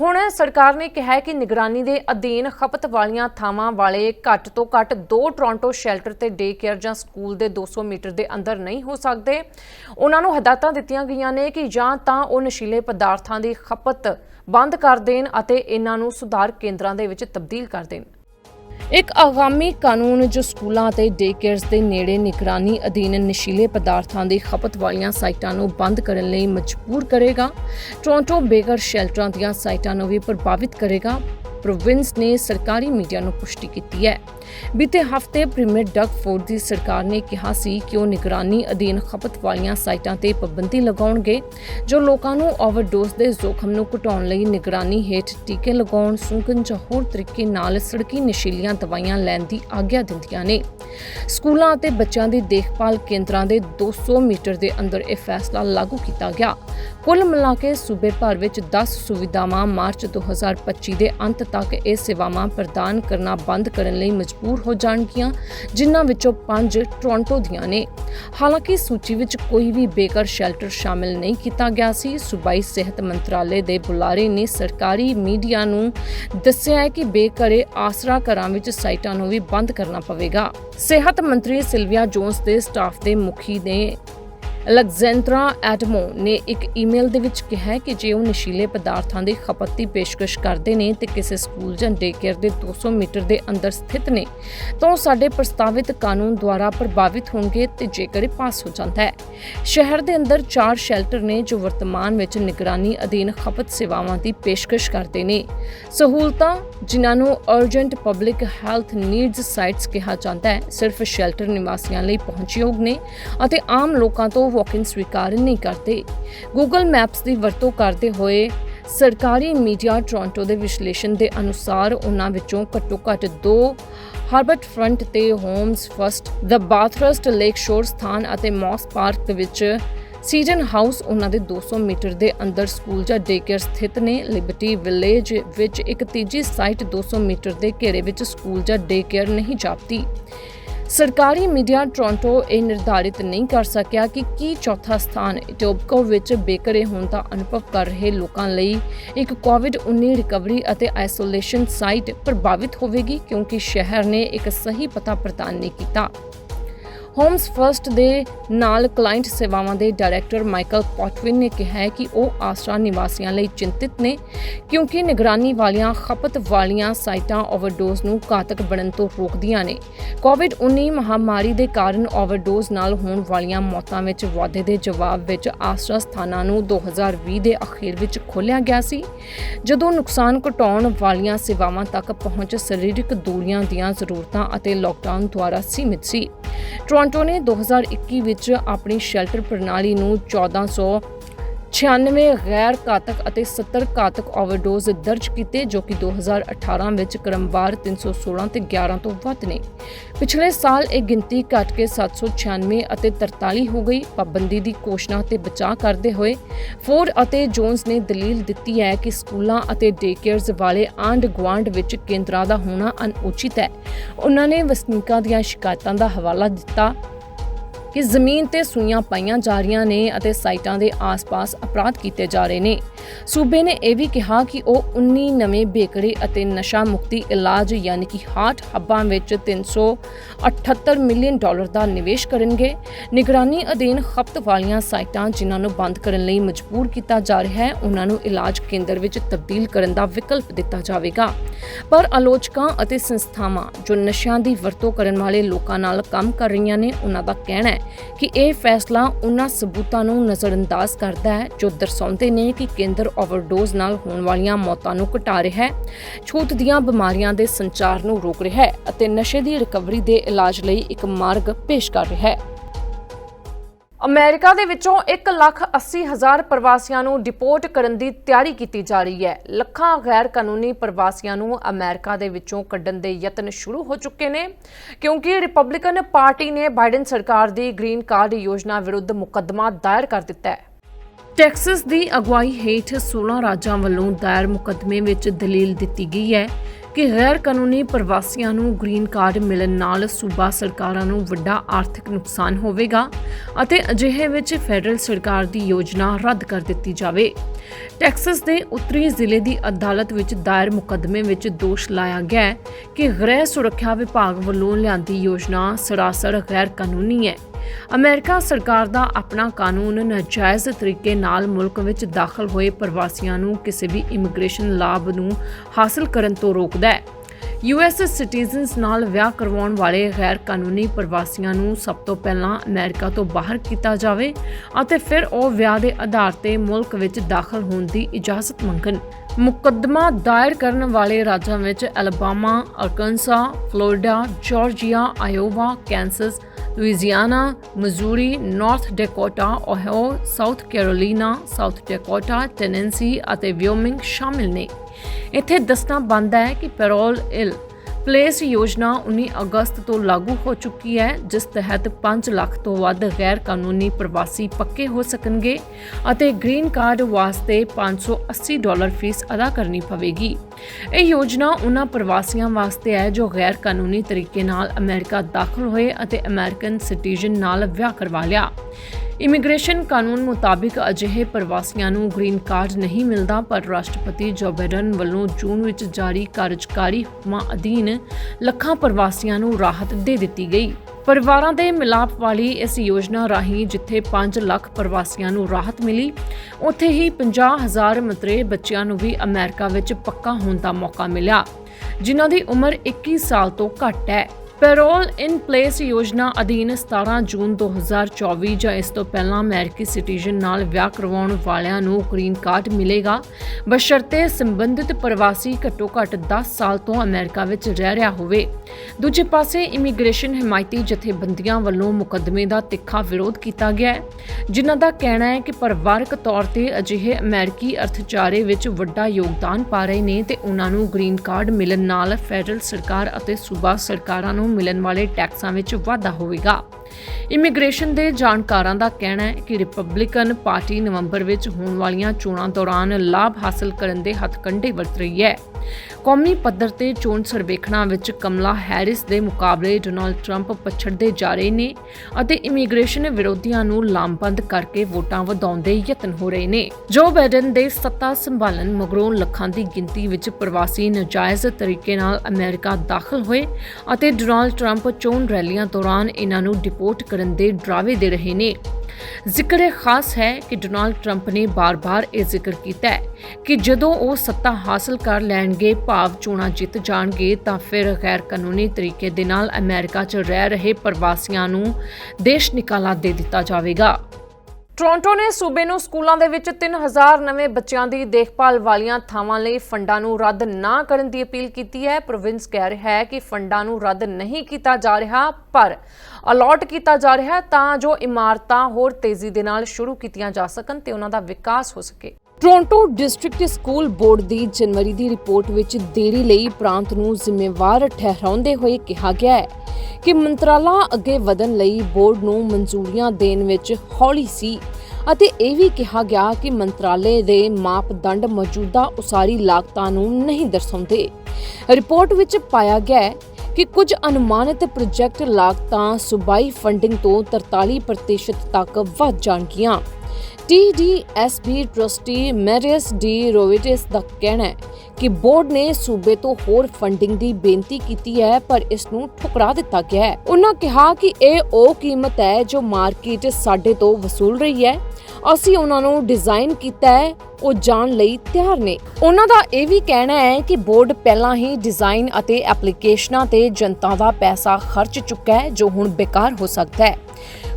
ਹੁਣ ਸਰਕਾਰ ਨੇ ਕਿਹਾ ਹੈ ਕਿ ਨਿਗਰਾਨੀ ਦੇ ਅਧੀਨ ਖਪਤ ਵਾਲੀਆਂ ਥਾਵਾਂ ਵਾਲੇ ਘੱਟ ਤੋਂ ਘੱਟ ਦੋ ਟੋਰਾਂਟੋ ਸ਼ੈਲਟਰ ਤੇ ਡੇ ਕੇਅਰ ਜਾਂ ਸਕੂਲ ਦੇ 200 ਮੀਟਰ ਦੇ ਅੰਦਰ ਨਹੀਂ ਹੋ ਸਕਦੇ। ਉਹਨਾਂ ਨੂੰ ਹਦਾਇਤਾਂ ਦਿੱਤੀਆਂ ਗਈਆਂ ਨੇ ਕਿ ਜਾਂ ਤਾਂ ਉਹ ਨਸ਼ੀਲੇ ਪਦਾਰਥਾਂ ਦੀ ਖਪਤ ਬੰਦ ਕਰ ਦੇਣ ਅਤੇ ਇਹਨਾਂ ਨੂੰ ਸੁਧਾਰ ਕੇਂਦਰਾਂ ਦੇ ਵਿੱਚ ਤਬਦੀਲ ਕਰ ਦੇਣ। ਇੱਕ ਆਗਾਮੀ ਕਾਨੂੰਨ ਜੋ ਸਕੂਲਾਂ ਅਤੇ ਡੇ ਕੇਅਰਸ ਦੇ ਨੇੜੇ ਨਿਗਰਾਨੀ ਅਧੀਨ ਨਸ਼ੀਲੇ ਪਦਾਰਥਾਂ ਦੀ ਖਪਤ ਵਾਲੀਆਂ ਸਾਈਟਾਂ ਨੂੰ ਬੰਦ ਕਰਨ ਲਈ ਮਜਬੂਰ ਕਰੇਗਾ। ਟੋਰਾਂਟੋ ਬੇਗਰ ਸ਼ੈਲਟਰਾਂ ਦੀਆਂ ਸਾਈਟਾਂ ਨੂੰ ਵੀ ਪ੍ਰਭਾਵਿਤ ਕਰੇਗਾ। ਪ੍ਰੋਵਿੰਸ ਨੇ ਸਰਕਾਰੀ ਮੀਡੀਆ ਨੂੰ ਪੁਸ਼ਟੀ ਕੀਤੀ ਹੈ। ਬੀਤੇ ਹਫ਼ਤੇ ਪ੍ਰੀਮੀਅਰ ਡਗ ਫੋਰਡ ਦੀ ਸਰਕਾਰ ਨੇ ਕਿਹਾ ਸੀ ਕਿ ਉਹ ਨਿਗਰਾਨੀ ਅਧੀਨ ਖਪਤ ਵਾਲੀਆਂ ਸਾਈਟਾਂ ਤੇ ਪਾਬੰਦੀ ਲਗਾਉਣਗੇ, ਜੋ ਲੋਕਾਂ ਨੂੰ ਓਵਰਡੋਜ਼ ਦੇ ਜ਼ੋਖਮ ਨੂੰ ਘਟਾਉਣ ਲਈ ਨਿਗਰਾਨੀ ਹੇਠ ਟੀਕੇ ਲਗਾਉਣ ਸੁੰਘਣ ਜਾਂ ਹੋਰ ਤਰੀਕੇ ਨਾਲ ਸੜਕੀ ਨਸ਼ੀਲੀਆਂ ਦਵਾਈਆਂ ਲੈਣ ਦੀ ਆਗਿਆ ਦਿੰਦੀਆਂ ਨੇ। ਸਕੂਲਾਂ ਅਤੇ ਬੱਚਿਆਂ ਦੀ ਦੇਖਭਾਲ ਕੇਂਦਰਾਂ ਦੇ 200 ਮੀਟਰ ਦੇ ਅੰਦਰ ਇਹ ਫੈਸਲਾ ਲਾਗੂ ਕੀਤਾ ਗਿਆ। ਕੁੱਲ ਮਿਲਾ ਕੇ ਸੂਬੇ ਭਰ ਵਿੱਚ 10 ਸੁਵਿਧਾਵਾਂ ਮਾਰਚ 2025 ਦੇ ਅੰਤ ਤੱਕ ਇਹ ਸੇਵਾਵਾਂ ਪ੍ਰਦਾਨ ਕਰਨਾ ਬੰਦ ਕਰਨ ਲਈ ਮਜਬੂਰ ਹੋ ਜਾਣਗੀਆਂ, ਜਿਨ੍ਹਾਂ ਵਿੱਚੋਂ 5 ਟੋਰਾਂਟੋ ਦੀਆਂ ਨੇ। ਹਾਲਾਂਕਿ ਸੂਚੀ ਵਿੱਚ ਕੋਈ ਵੀ ਬੇਕਰ ਸ਼ੈਲਟਰ ਸ਼ਾਮਿਲ ਨਹੀਂ ਕੀਤਾ ਗਿਆ ਸੀ। ਸੂਬਾਈ ਸਿਹਤ ਮੰਤਰਾਲੇ ਦੇ ਬੁਲਾਰੇ ਨੇ ਸਰਕਾਰੀ ਮੀਡੀਆ ਨੂੰ ਦੱਸਿਆ ਹੈ ਕਿ ਬੇਕਰੇ ਆਸਰਾ ਘਰਾਂ ਵਿੱਚ ਸਾਈਟਾਂ ਨੂੰ ਵੀ ਬੰਦ ਕਰਨਾ ਪਵੇਗਾ। ਸਿਹਤ ਮੰਤਰੀ ਸਿਲਵੀਆ ਜੋਨਸ ਦੇ ਸਟਾਫ ਦੇ ਮੁਖੀ ਨੇ ਅਲੈਗਜ਼ੈਂਡਰਾ ਐਡਮੋ ਨੇ ਇੱਕ ਈਮੇਲ ਦੇ ਵਿੱਚ ਕਿਹਾ ਕਿ ਜੇ ਉਹ ਨਸ਼ੀਲੇ ਪਦਾਰਥਾਂ ਦੀ ਖਪਤ ਦੀ ਪੇਸ਼ਕਸ਼ ਕਰਦੇ ਨੇ ਤੇ ਕਿਸੇ ਸਕੂਲ ਜਾਂ ਡੇਕੇਅਰ ਦੇ 200 ਮੀਟਰ ਦੇ ਅੰਦਰ ਸਥਿਤ ਨੇ, ਤਾਂ ਉਹ ਸਾਡੇ ਪ੍ਰਸਤਾਵਿਤ ਕਾਨੂੰਨ ਦੁਆਰਾ ਪ੍ਰਭਾਵਿਤ ਹੋਣਗੇ ਤੇ ਜੇਕਰ ਇਹ ਪਾਸ ਹੋ ਜਾਂਦਾ ਹੈ। ਸ਼ਹਿਰ ਦੇ ਅੰਦਰ ਚਾਰ ਸ਼ੈਲਟਰ ਨੇ ਜੋ ਵਰਤਮਾਨ ਵਿੱਚ ਨਿਗਰਾਨੀ ਅਧੀਨ ਖਪਤ ਸੇਵਾਵਾਂ ਦੀ ਪੇਸ਼ਕਸ਼ ਕਰਦੇ ਨੇ। ਸਹੂਲਤਾਂ, ਜਿਨ੍ਹਾਂ ਨੂੰ urgent public health needs sites ਕਿਹਾ ਜਾਂਦਾ ਹੈ, ਸਿਰਫ ਸ਼ੈਲਟਰ ਨਿਵਾਸੀਆਂ ਲਈ ਪਹੁੰਚਯੋਗ ਨੇ ਅਤੇ ਆਮ ਲੋਕਾਂ ਤੋਂ ਵਾਕ-ਇਨ ਸਵੀਕਾਰ ਨਹੀਂ ਕਰਦੇ। ਗੂਗਲ ਮੈਪਸ ਦੀ ਵਰਤੋਂ ਕਰਦੇ ਹੋਏ ਸਰਕਾਰੀ ਮੀਡੀਆ ਟੋਰਾਂਟੋ ਦੇ ਵਿਸ਼ਲੇਸ਼ਣ ਦੇ ਅਨੁਸਾਰ ਉਹਨਾਂ ਵਿੱਚੋਂ ਘੱਟੋ-ਘੱਟ ਦੋ ਹਾਰਬਰਟ ਫਰੰਟ ਤੇ Homes First the Bathurst lake shore ਸਥਾਨ ਅਤੇ ਮੌਸ ਪਾਰਕ ਵਿੱਚ ਸੀਜਨ ਹਾਊਸ ਉਹਨਾਂ ਦੇ 200 ਮੀਟਰ ਦੇ ਅੰਦਰ ਸਕੂਲ ਜਾਂ ਡੇਕੇਅਰ ਸਥਿਤ ਨੇ। ਲਿਬਰਟੀ ਵਿਲੇਜ ਵਿੱਚ ਇੱਕ ਤੀਜੀ ਸਾਈਟ 200 ਮੀਟਰ ਦੇ ਘੇਰੇ ਵਿੱਚ ਸਕੂਲ ਜਾਂ ਡੇਕੇਅਰ ਨਹੀਂ ਜਾਪਦੀ। ਸਰਕਾਰੀ ਮੀਡੀਆ ਟੋਰਾਂਟੋ ਇਹ ਨਿਰਧਾਰਿਤ ਨਹੀਂ ਕਰ ਸਕਿਆ ਕਿ ਕੀ ਚੌਥਾ ਸਥਾਨ ਇਟੋਬਕੋ ਵਿੱਚ ਬੇਕਰੇ ਹੋਣ ਦਾ ਅਨੁਭਵ ਕਰ ਰਹੇ ਲੋਕਾਂ ਲਈ ਇੱਕ ਕੋਵਿਡ-19 ਰਿਕਵਰੀ ਅਤੇ ਆਈਸੋਲੇਸ਼ਨ ਸਾਈਟ ਪ੍ਰਭਾਵਿਤ ਹੋਵੇਗੀ ਕਿਉਂਕਿ ਸ਼ਹਿਰ ਨੇ ਇੱਕ ਸਹੀ ਪਤਾ ਪ੍ਰਦਾਨ ਨਹੀਂ ਕੀਤਾ। ਹੋਮਸ ਫਰਸਟ ਦੇ ਨਾਲ ਕਲਾਇੰਟ ਸੇਵਾਵਾਂ ਦੇ ਡਾਇਰੈਕਟਰ ਮਾਈਕਲ ਪੋਟਵਿਨ ਨੇ ਕਿਹਾ ਹੈ ਕਿ ਉਹ ਆਸਰਾ ਨਿਵਾਸੀਆਂ ਲਈ ਚਿੰਤਿਤ ਨੇ, ਕਿਉਂਕਿ ਨਿਗਰਾਨੀ ਵਾਲੀਆਂ, ਖਪਤ ਵਾਲੀਆਂ ਸਾਈਟਾਂ ਓਵਰਡੋਜ਼ ਨੂੰ ਘਾਤਕ ਬਣਨ ਤੋਂ ਰੋਕਦੀਆਂ ਨੇ। ਕੋਵਿਡ-19 ਮਹਾਮਾਰੀ ਦੇ ਕਾਰਨ ਓਵਰਡੋਜ਼ ਨਾਲ ਹੋਣ ਵਾਲੀਆਂ ਮੌਤਾਂ ਵਿੱਚ ਵਾਧੇ ਦੇ ਜਵਾਬ ਵਿੱਚ ਆਸਰਾ ਸਥਾਨਾਂ ਨੂੰ 2020 ਦੇ ਅਖੀਰ ਵਿੱਚ ਖੋਲ੍ਹਿਆ ਗਿਆ ਸੀ। ਜਦੋਂ ਨੁਕਸਾਨ ਘਟਾਉਣ ਵਾਲੀਆਂ ਸੇਵਾਵਾਂ ਤੱਕ ਪਹੁੰਚ, ਸਰੀਰਕ ਦੂਰੀਆਂ ਦੀਆਂ ਜ਼ਰੂਰਤਾਂ ਅਤੇ ਲਾਕਡਾਊਨ ਦੁਆਰਾ ਸੀਮਿਤ ਸੀ। ਟੋਰਾਂਟੋ ਨੇ 2021 ਵਿੱਚ ਆਪਣੀ ਸ਼ੈਲਟਰ ਪ੍ਰਣਾਲੀ ਨੂੰ 1496 ਗੈਰ ਘਾਤਕ ਅਤੇ 70 ਘਾਤਕ ਓਵਰਡੋਜ਼ ਦਰਜ ਕੀਤੇ ਜੋ ਕਿ 2018 ਵਿੱਚ ਕ੍ਰਮਵਾਰ 316 ਤੇ 11 ਤੋਂ ਵੱਧ ਨੇ। ਪਿਛਲੇ ਸਾਲ ਇਹ ਗਿਣਤੀ ਘਟ ਕੇ 796 ਅਤੇ 43 ਹੋ ਗਈ। ਪਾਬੰਦੀ ਦੀ ਘੋਸ਼ਣਾ ਤੇ ਬਚਾਅ ਕਰਦੇ ਹੋਏ ਫੋਰਡ ਅਤੇ ਜੋਨਸ ਨੇ ਦਲੀਲ ਦਿੱਤੀ ਹੈ ਕਿ ਸਕੂਲਾਂ ਅਤੇ ਡੇਕੇਅਰਸ ਵਾਲੇ ਆਂਡ ਗੁਆਂਢ ਵਿੱਚ ਕੇਂਦਰਾਂ ਦਾ ਹੋਣਾ ਅਨੁਚਿਤ ਹੈ। ਉਹਨਾਂ ਨੇ ਵਸਨੀਕਾਂ ਦੀਆਂ ਸ਼ਿਕਾਇਤਾਂ ਦਾ ਹਵਾਲਾ ਦਿੱਤਾ। ਕਿ ਜ਼ਮੀਨ ਤੇ ਸੂਈਆਂ ਪਾਈਆਂ ਜਾ ਰਹੀਆਂ ਨੇ ਅਤੇ ਸਾਈਟਾਂ ਦੇ ਆਸ-ਪਾਸ ਅਪਰਾਧ ਕੀਤੇ ਜਾ ਰਹੇ ਨੇ। ਸੂਬੇ ਨੇ ਇਹ ਵੀ ਕਿਹਾ ਕਿ ਉਹ 19 ਨਵੇਂ ਬੇਕੜੇ ਅਤੇ ਨਸ਼ਾ ਮੁਕਤੀ ਇਲਾਜ ਯਾਨੀ ਕਿ ਹਾਰਟ ਹੱਬਾਂ ਵਿੱਚ 378 ਮਿਲੀਅਨ ਡਾਲਰ ਦਾ ਨਿਵੇਸ਼ ਕਰਨਗੇ। ਨਿਗਰਾਨੀ ਅਧੀਨ ਖਪਤ ਵਾਲੀਆਂ ਸਾਈਟਾਂ ਜਿਨ੍ਹਾਂ ਨੂੰ ਬੰਦ ਕਰਨ ਲਈ ਮਜਬੂਰ ਕੀਤਾ ਜਾ ਰਿਹਾ ਹੈ, ਉਹਨਾਂ ਨੂੰ ਇਲਾਜ ਕੇਂਦਰ ਵਿੱਚ ਤਬਦੀਲ ਕਰਨ ਦਾ ਵਿਕਲਪ ਦਿੱਤਾ ਜਾਵੇਗਾ। ਪਰ ਆਲੋਚਕਾਂ ਅਤੇ ਸੰਸਥਾਵਾਂ ਜੋ ਨਸ਼ਿਆਂ ਦੀ ਵਰਤੋਂ ਕਰਨ ਵਾਲੇ ਲੋਕਾਂ ਨਾਲ ਕੰਮ ਕਰ ਰਹੀਆਂ ਨੇ, ਉਹਨਾਂ ਦਾ ਕਹਿਣਾ ਹੈ ਕਿ ਇਹ ਫੈਸਲਾ ਉਹਨਾਂ ਸਬੂਤਾਂ ਨੂੰ ਨਜ਼ਰਅੰਦਾਜ਼ ਕਰਦਾ ਹੈ, ਜੋ ਦਰਸਾਉਂਦੇ ਨੇ ਕਿ ਕੇਂਦਰ ਓਵਰਡੋਜ਼ ਨਾਲ ਹੋਣ ਵਾਲੀਆਂ ਮੌਤਾਂ ਨੂੰ ਘਟਾ ਰਿਹਾ ਹੈ ਛੂਤ ਦੀਆਂ ਬਿਮਾਰੀਆਂ ਦੇ ਸੰਚਾਰ ਨੂੰ ਰੋਕ ਰਿਹਾ ਹੈ ਅਤੇ ਨਸ਼ੇ ਦੀ ਰਿਕਵਰੀ ਦੇ ਇਲਾਜ ਲਈ ਇੱਕ ਮਾਰਗ ਪੇਸ਼ ਕਰ ਰਿਹਾ ਹੈ। ਅਮਰੀਕਾ ਦੇ ਵਿੱਚੋਂ 1 ਲੱਖ 80 ਹਜ਼ਾਰ ਪ੍ਰਵਾਸੀਆਂ ਨੂੰ ਡਿਪੋਰਟ ਕਰਨ ਦੀ ਤਿਆਰੀ ਕੀਤੀ ਜਾ ਰਹੀ ਹੈ। ਲੱਖਾਂ ਗੈਰ ਕਾਨੂੰਨੀ ਪ੍ਰਵਾਸੀਆਂ ਨੂੰ ਅਮਰੀਕਾ ਦੇ ਵਿੱਚੋਂ ਕੱਢਣ ਦੇ ਯਤਨ ਸ਼ੁਰੂ ਹੋ ਚੁੱਕੇ ਨੇ, ਕਿਉਂਕਿ ਰਿਪਬਲਿਕਨ ਪਾਰਟੀ ਨੇ ਬਾਈਡਨ ਸਰਕਾਰ ਦੀ ਗ੍ਰੀਨ ਕਾਰਡ ਯੋਜਨਾ ਵਿਰੁੱਧ ਮੁਕੱਦਮਾ ਦਾਇਰ ਕਰ ਦਿੱਤਾ ਹੈ। ਟੈਕਸਸ ਦੀ ਅਗਵਾਈ ਹੇਠ 16 ਰਾਜਾਂ ਵੱਲੋਂ ਦਾਇਰ ਮੁਕੱਦਮੇ ਵਿੱਚ ਦਲੀਲ ਦਿੱਤੀ ਗਈ ਹੈ। ਕਿ ਗੈਰ ਕਾਨੂੰਨੀ ਪ੍ਰਵਾਸੀਆਂ ਨੂੰ ਗ੍ਰੀਨ ਕਾਰਡ ਮਿਲਣ ਨਾਲ ਸੂਬਾ ਸਰਕਾਰਾਂ ਨੂੰ ਵੱਡਾ ਆਰਥਿਕ ਨੁਕਸਾਨ ਹੋਵੇਗਾ ਅਤੇ ਅਜਿਹੇ ਵਿੱਚ ਫੈਡਰਲ ਸਰਕਾਰ ਦੀ ਯੋਜਨਾ ਰੱਦ ਕਰ ਦਿੱਤੀ ਜਾਵੇ। ਟੈਕਸਸ ਦੇ ਉੱਤਰੀ ਜ਼ਿਲ੍ਹੇ ਦੀ ਅਦਾਲਤ ਵਿੱਚ ਦਾਇਰ ਮੁਕੱਦਮੇ ਵਿੱਚ ਦੋਸ਼ ਲਾਇਆ ਗਿਆ ਹੈ ਕਿ ਗ੍ਰਹਿ ਸੁਰੱਖਿਆ ਵਿਭਾਗ ਵੱਲੋਂ ਲਿਆਂਦੀ ਯੋਜਨਾ ਸਰਾਸਰ ਗੈਰ ਕਾਨੂੰਨੀ ਹੈ। ਅਮਰੀਕਾ ਸਰਕਾਰ ਦਾ ਆਪਣਾ ਕਾਨੂੰਨ ਨਾਜਾਇਜ਼ ਤਰੀਕੇ ਨਾਲ ਮੁਲਕ ਵਿੱਚ ਦਾਖਲ ਹੋਏ ਪ੍ਰਵਾਸੀਆਂ ਨੂੰ ਕਿਸੇ ਵੀ ਇਮੀਗ੍ਰੇਸ਼ਨ ਲਾਭ ਨੂੰ ਹਾਸਲ ਕਰਨ ਤੋਂ ਰੋਕਦਾ ਹੈ। ਯੂਐਸ ਸਿਟੀਜ਼ਨਸ ਨਾਲ ਵਿਆਹ ਕਰਵਾਉਣ ਵਾਲੇ ਗੈਰ ਕਾਨੂੰਨੀ ਪ੍ਰਵਾਸੀਆਂ ਨੂੰ ਸਭ ਤੋਂ ਪਹਿਲਾਂ ਅਮਰੀਕਾ ਤੋਂ ਬਾਹਰ ਕੀਤਾ ਜਾਵੇ ਅਤੇ ਫਿਰ ਉਹ ਵਿਆਹ ਦੇ ਆਧਾਰ ਤੇ ਮੁਲਕ ਵਿੱਚ ਦਾਖਲ ਹੋਣ ਦੀ ਇਜਾਜ਼ਤ ਮੰਗਣ। ਮੁਕੱਦਮਾ ਦਾਇਰ ਕਰਨ ਵਾਲੇ ਰਾਜਾਂ ਵਿੱਚ Alabama, Arkansas, Florida, Georgia, Iowa, Kansas, Louisiana, Missouri, North Dakota, Ohio, South Carolina, South Dakota, Tennessee ਅਤੇ ਵਿਓਮਿੰਗ ਸ਼ਾਮਿਲ ਨੇ। ਇੱਥੇ ਦੱਸਣਾ ਬਣਦਾ ਹੈ ਕਿ ਪੈਰੋਲ ਇਲ ਪਲੇਸ ਯੋਜਨਾ 19 ਅਗਸਤ ਤੋਂ ਲਾਗੂ ਹੋ ਚੁੱਕੀ ਹੈ, ਜਿਸ ਤਹਿਤ 5 ਲੱਖ ਤੋਂ ਵੱਧ ਗੈਰ ਕਾਨੂੰਨੀ ਪ੍ਰਵਾਸੀ ਪੱਕੇ ਹੋ ਸਕਣਗੇ ਅਤੇ ਗ੍ਰੀਨ ਕਾਰਡ ਵਾਸਤੇ 580 ਡਾਲਰ ਫੀਸ ਅਦਾ ਕਰਨੀ ਪਵੇਗੀ। ਇਹ ਯੋਜਨਾ ਉਹਨਾਂ ਪ੍ਰਵਾਸੀਆਂ ਵਾਸਤੇ ਹੈ ਜੋ ਗੈਰ ਕਾਨੂੰਨੀ ਤਰੀਕੇ ਨਾਲ ਅਮਰੀਕਾ ਦਾਖਲ ਹੋਏ ਅਤੇ ਅਮਰੀਕਨ ਸਿਟੀਜ਼ਨ ਨਾਲ ਵਿਆਹ ਕਰਵਾ ਲਿਆ। ਇਮੀਗ੍ਰੇਸ਼ਨ ਕਾਨੂੰਨ ਮੁਤਾਬਿਕ ਅਜਿਹੇ ਪ੍ਰਵਾਸੀਆਂ ਨੂੰ ਗ੍ਰੀਨ ਕਾਰਡ ਨਹੀਂ ਮਿਲਦਾ, ਪਰ ਰਾਸ਼ਟਰਪਤੀ ਜੋ ਬਾਈਡਨ ਵੱਲੋਂ ਜੂਨ ਵਿੱਚ ਜਾਰੀ ਕਾਰਜਕਾਰੀ ਹੁਕਮਾਂ ਅਧੀਨ ਲੱਖਾਂ ਪ੍ਰਵਾਸੀਆਂ ਨੂੰ ਰਾਹਤ ਦੇ ਦਿੱਤੀ ਗਈ। ਪਰਿਵਾਰਾਂ ਦੇ ਮਿਲਾਪ ਵਾਲੀ ਇਸ ਯੋਜਨਾ ਰਾਹੀਂ ਜਿੱਥੇ 5 ਲੱਖ ਪ੍ਰਵਾਸੀਆਂ ਨੂੰ ਰਾਹਤ ਮਿਲੀ, ਉੱਥੇ ਹੀ 50000 ਮਤਰੇ ਬੱਚਿਆਂ ਨੂੰ ਵੀ ਅਮਰੀਕਾ ਵਿੱਚ ਪੱਕਾ ਹੋਣ ਦਾ ਮੌਕਾ ਮਿਲਿਆ, ਜਿਨ੍ਹਾਂ ਦੀ ਉਮਰ 21 ਸਾਲ ਤੋਂ ਘੱਟ ਹੈ। ਪੈਰੋਲ ਇਨ ਪਲੇਸ ਯੋਜਨਾ ਅਧੀਨ 17 ਜੂਨ 2024 ਜਾਂ ਇਸ ਤੋਂ ਪਹਿਲਾਂ ਅਮਰੀਕੀ ਸਿਟੀਜ਼ਨ ਨਾਲ ਵਿਆਹ ਕਰਵਾਉਣ ਵਾਲਿਆਂ ਨੂੰ ਗ੍ਰੀਨ ਕਾਰਡ ਮਿਲੇਗਾ, ਬਸ਼ਰਤੇ ਸੰਬੰਧਿਤ ਪ੍ਰਵਾਸੀ ਘੱਟੋ ਘੱਟ 10 ਸਾਲ ਤੋਂ ਅਮਰੀਕਾ ਵਿੱਚ ਰਹਿ ਰਿਹਾ ਹੋਵੇ। ਦੂਜੇ ਪਾਸੇ ਇਮੀਗ੍ਰੇਸ਼ਨ ਹਮਾਇਤੀ ਜਥੇਬੰਦੀਆਂ ਵੱਲੋਂ ਮੁਕੱਦਮੇ ਦਾ ਤਿੱਖਾ ਵਿਰੋਧ ਕੀਤਾ ਗਿਆ ਹੈ, ਜਿਨ੍ਹਾਂ ਦਾ ਕਹਿਣਾ ਹੈ ਕਿ ਪਰਿਵਾਰਕ ਤੌਰ ਤੇ ਅਜਿਹੇ ਅਮਰੀਕੀ ਅਰਥਚਾਰੇ ਵਿੱਚ ਵੱਡਾ ਯੋਗਦਾਨ ਪਾ ਰਹੇ ਨੇ ਤੇ ਉਹਨਾਂ ਨੂੰ ਗ੍ਰੀਨ ਕਾਰਡ ਮਿਲਣ ਨਾਲ ਫੈਡਰਲ ਸਰਕਾਰ ਅਤੇ ਸੂਬਾ ਸਰਕਾਰਾਂ ਨੂੰ ਮਿਲਣ ਵਾਲੇ ਟੈਕਸਾਂ ਵਿੱਚ ਵਾਧਾ ਹੋਵੇਗਾ। ਇਮੀਗ੍ਰੇਸ਼ਨ ਦੇ ਜਾਣਕਾਰਾਂ ਦਾ ਕਹਿਣਾ ਹੈ ਕਿ ਰਿਪਬਲਿਕਨ ਪਾਰਟੀ ਨਵੰਬਰ ਵਿੱਚ ਹੋਣ ਵਾਲੀਆਂ ਚੋਣਾਂ ਦੌਰਾਨ ਲਾਭ ਹਾਸਲ ਕਰਨ ਦੇ ਹੱਥਕੰਡੇ ਵਰਤ ਰਹੀ ਹੈ। ਕੌਮੀ ਪੱਧਰ ਤੇ ਚੋਣ ਸਰਵੇਖਣਾਂ ਵਿੱਚ ਕਮਲਾ ਹੈਰਿਸ ਦੇ ਮੁਕਾਬਲੇ ਡੋਨਾਲਡ ਟਰੰਪ ਪਛੜਦੇ ਜਾ ਰਹੇ ਨੇ ਅਤੇ ਇਮੀਗ੍ਰੇਸ਼ਨ ਵਿਰੋਧੀਆਂ ਨੂੰ ਲਾਮਬੰਦ ਕਰਕੇ ਵੋਟਾਂ ਵਧਾਉਣ ਦੇ ਯਤਨ ਹੋ ਰਹੇ ਨੇ। ਜੋ ਬਾਈਡਨ ਦੇ ਸੱਤਾ ਸੰਭਾਲਣ ਮਗਰੋਂ ਲੱਖਾਂ ਦੀ ਗਿਣਤੀ ਵਿੱਚ ਪ੍ਰਵਾਸੀ ਨਜਾਇਜ਼ ਤਰੀਕੇ ਨਾਲ ਅਮਰੀਕਾ ਦਾਖਲ ਹੋਏ ਅਤੇ ਡੋਨਾਲਡ ਟਰੰਪ ਚੋਣ ਰੈਲੀਆਂ ਦੌਰਾਨ ਇਹਨਾਂ ਨੂੰ ਡਿਪੋਰਟ ਕਰਨ ਦੇ ਡਰਾਵੇ ਦੇ ਰਹੇ ਨੇ। ਜ਼ਿਕਰ ਖਾਸ ਹੈ ਕਿ ਡੋਨਾਲਡ ਟਰੰਪ ਨੇ ਬਾਰ-ਬਾਰ ਇਹ ਜ਼ਿਕਰ ਕੀਤਾ ਹੈ ਕਿ ਜਦੋਂ ਉਹ ਸੱਤਾ ਹਾਸਲ ਕਰ ਲੈਣਗੇ, ਭਾਵ ਚੋਣਾਂ ਜਿੱਤ ਜਾਣਗੇ, ਤਾਂ ਫਿਰ ਗੈਰ ਕਾਨੂੰਨੀ ਤਰੀਕੇ ਦੇ ਨਾਲ ਅਮਰੀਕਾ 'ਚ ਰਹਿ ਰਹੇ ਪ੍ਰਵਾਸੀਆਂ ਨੂੰ ਦੇਸ਼ ਨਿਕਾਲਾ ਦੇ ਦਿੱਤਾ ਜਾਵੇਗਾ। ਟੋਰਾਂਟੋ ਨੇ ਸੂਬੇ ਨੂੰ ਸਕੂਲਾਂ ਦੇ ਵਿੱਚ 3000 ਨਵੇਂ ਬੱਚਿਆਂ ਦੀ ਦੇਖਭਾਲ ਵਾਲੀਆਂ ਥਾਵਾਂ ਲਈ ਫੰਡਾਂ ਨੂੰ ਰੱਦ ਨਾ ਕਰਨ ਦੀ ਅਪੀਲ ਕੀਤੀ ਹੈ। ਪ੍ਰੋਵਿੰਸ ਕਹਿ ਰਿਹਾ ਹੈ ਕਿ ਫੰਡਾਂ ਨੂੰ ਰੱਦ ਨਹੀਂ ਕੀਤਾ ਜਾ ਰਿਹਾ, ਪਰ ਅਲਾਟ ਕੀਤਾ ਜਾ ਰਿਹਾ ਤਾਂ ਜੋ ਇਮਾਰਤਾਂ ਹੋਰ ਤੇਜ਼ੀ ਦੇ ਨਾਲ ਸ਼ੁਰੂ ਕੀਤੀਆਂ ਜਾ ਸਕਣ ਤੇ ਉਹਨਾਂ ਦਾ ਵਿਕਾਸ ਹੋ ਸਕੇ। ਟੋਰਾਂਟੋ ਡਿਸਟ੍ਰਿਕਟ ਸਕੂਲ ਬੋਰਡ ਦੀ ਜਨਵਰੀ ਦੀ ਰਿਪੋਰਟ ਵਿੱਚ ਦੇਰੀ ਲਈ ਪ੍ਰਾਂਤ ਨੂੰ ਜ਼ਿੰਮੇਵਾਰ ਠਹਿਰਾਉਂਦੇ ਹੋਏ ਕਿਹਾ ਗਿਆ ਹੈ ਕਿ ਮੰਤਰਾਲਾ ਅੱਗੇ ਵਧਣ ਲਈ ਬੋਰਡ ਨੂੰ ਮਨਜ਼ੂਰੀਆਂ ਦੇਣ ਵਿੱਚ ਹੌਲੀ ਸੀ ਅਤੇ ਇਹ ਵੀ ਕਿਹਾ ਗਿਆ ਕਿ ਮੰਤਰਾਲੇ ਦੇ ਮਾਪਦੰਡ ਮੌਜੂਦਾ ਉਸਾਰੀ ਲਾਗਤਾਂ ਨੂੰ ਨਹੀਂ ਦਰਸਾਉਂਦੇ। ਰਿਪੋਰਟ ਵਿੱਚ ਪਾਇਆ ਗਿਆ ਕਿ ਕੁਝ ਅਨੁਮਾਨਿਤ ਪ੍ਰੋਜੈਕਟ ਲਾਗਤਾਂ ਸੂਬਾਈ ਫੰਡਿੰਗ ਤੋਂ 43% ਤੱਕ ਵੱਧ ਜਾਣਗੀਆਂ। TDSB trustee Marius de Rovetis ਦਾ ਕਹਿਣਾ ਹੈ ਕਿ ਬੋਰਡ ਨੇ ਸੂਬੇ ਤੋਂ ਹੋਰ ਫੰਡਿੰਗ ਦੀ ਬੇਨਤੀ ਕੀਤੀ ਹੈ, ਪਰ ਇਸ ਨੂੰ ਠੁਕਰਾ ਦਿੱਤਾ ਗਿਆ ਹੈ। ਉਹਨਾਂ ਕਿਹਾ ਕਿ ਇਹ ਉਹ ਕੀਮਤ ਹੈ ਜੋ ਮਾਰਕੀਟ ਸਾਡੇ ਤੋਂ ਵਸੂਲ ਰਹੀ ਹੈ। ਅਸੀਂ ਉਹਨਾਂ ਨੂੰ ਡਿਜ਼ਾਈਨ ਕੀਤਾ ਹੈ, ਉਹ ਜਾਣ ਲਈ ਤਿਆਰ ਨੇ। ਉਹਨਾਂ ਦਾ ਇਹ ਵੀ ਕਹਿਣਾ ਹੈ ਕਿ ਬੋਰਡ ਪਹਿਲਾਂ ਹੀ ਡਿਜ਼ਾਈਨ ਅਤੇ ਐਪਲੀਕੇਸ਼ਨਾਂ ਤੇ ਜਨਤਾ ਦਾ ਪੈਸਾ ਖਰਚ ਚੁੱਕਾ ਹੈ, ਜੋ ਹੁਣ ਬੇਕਾਰ ਹੋ ਸਕਦਾ ਹੈ।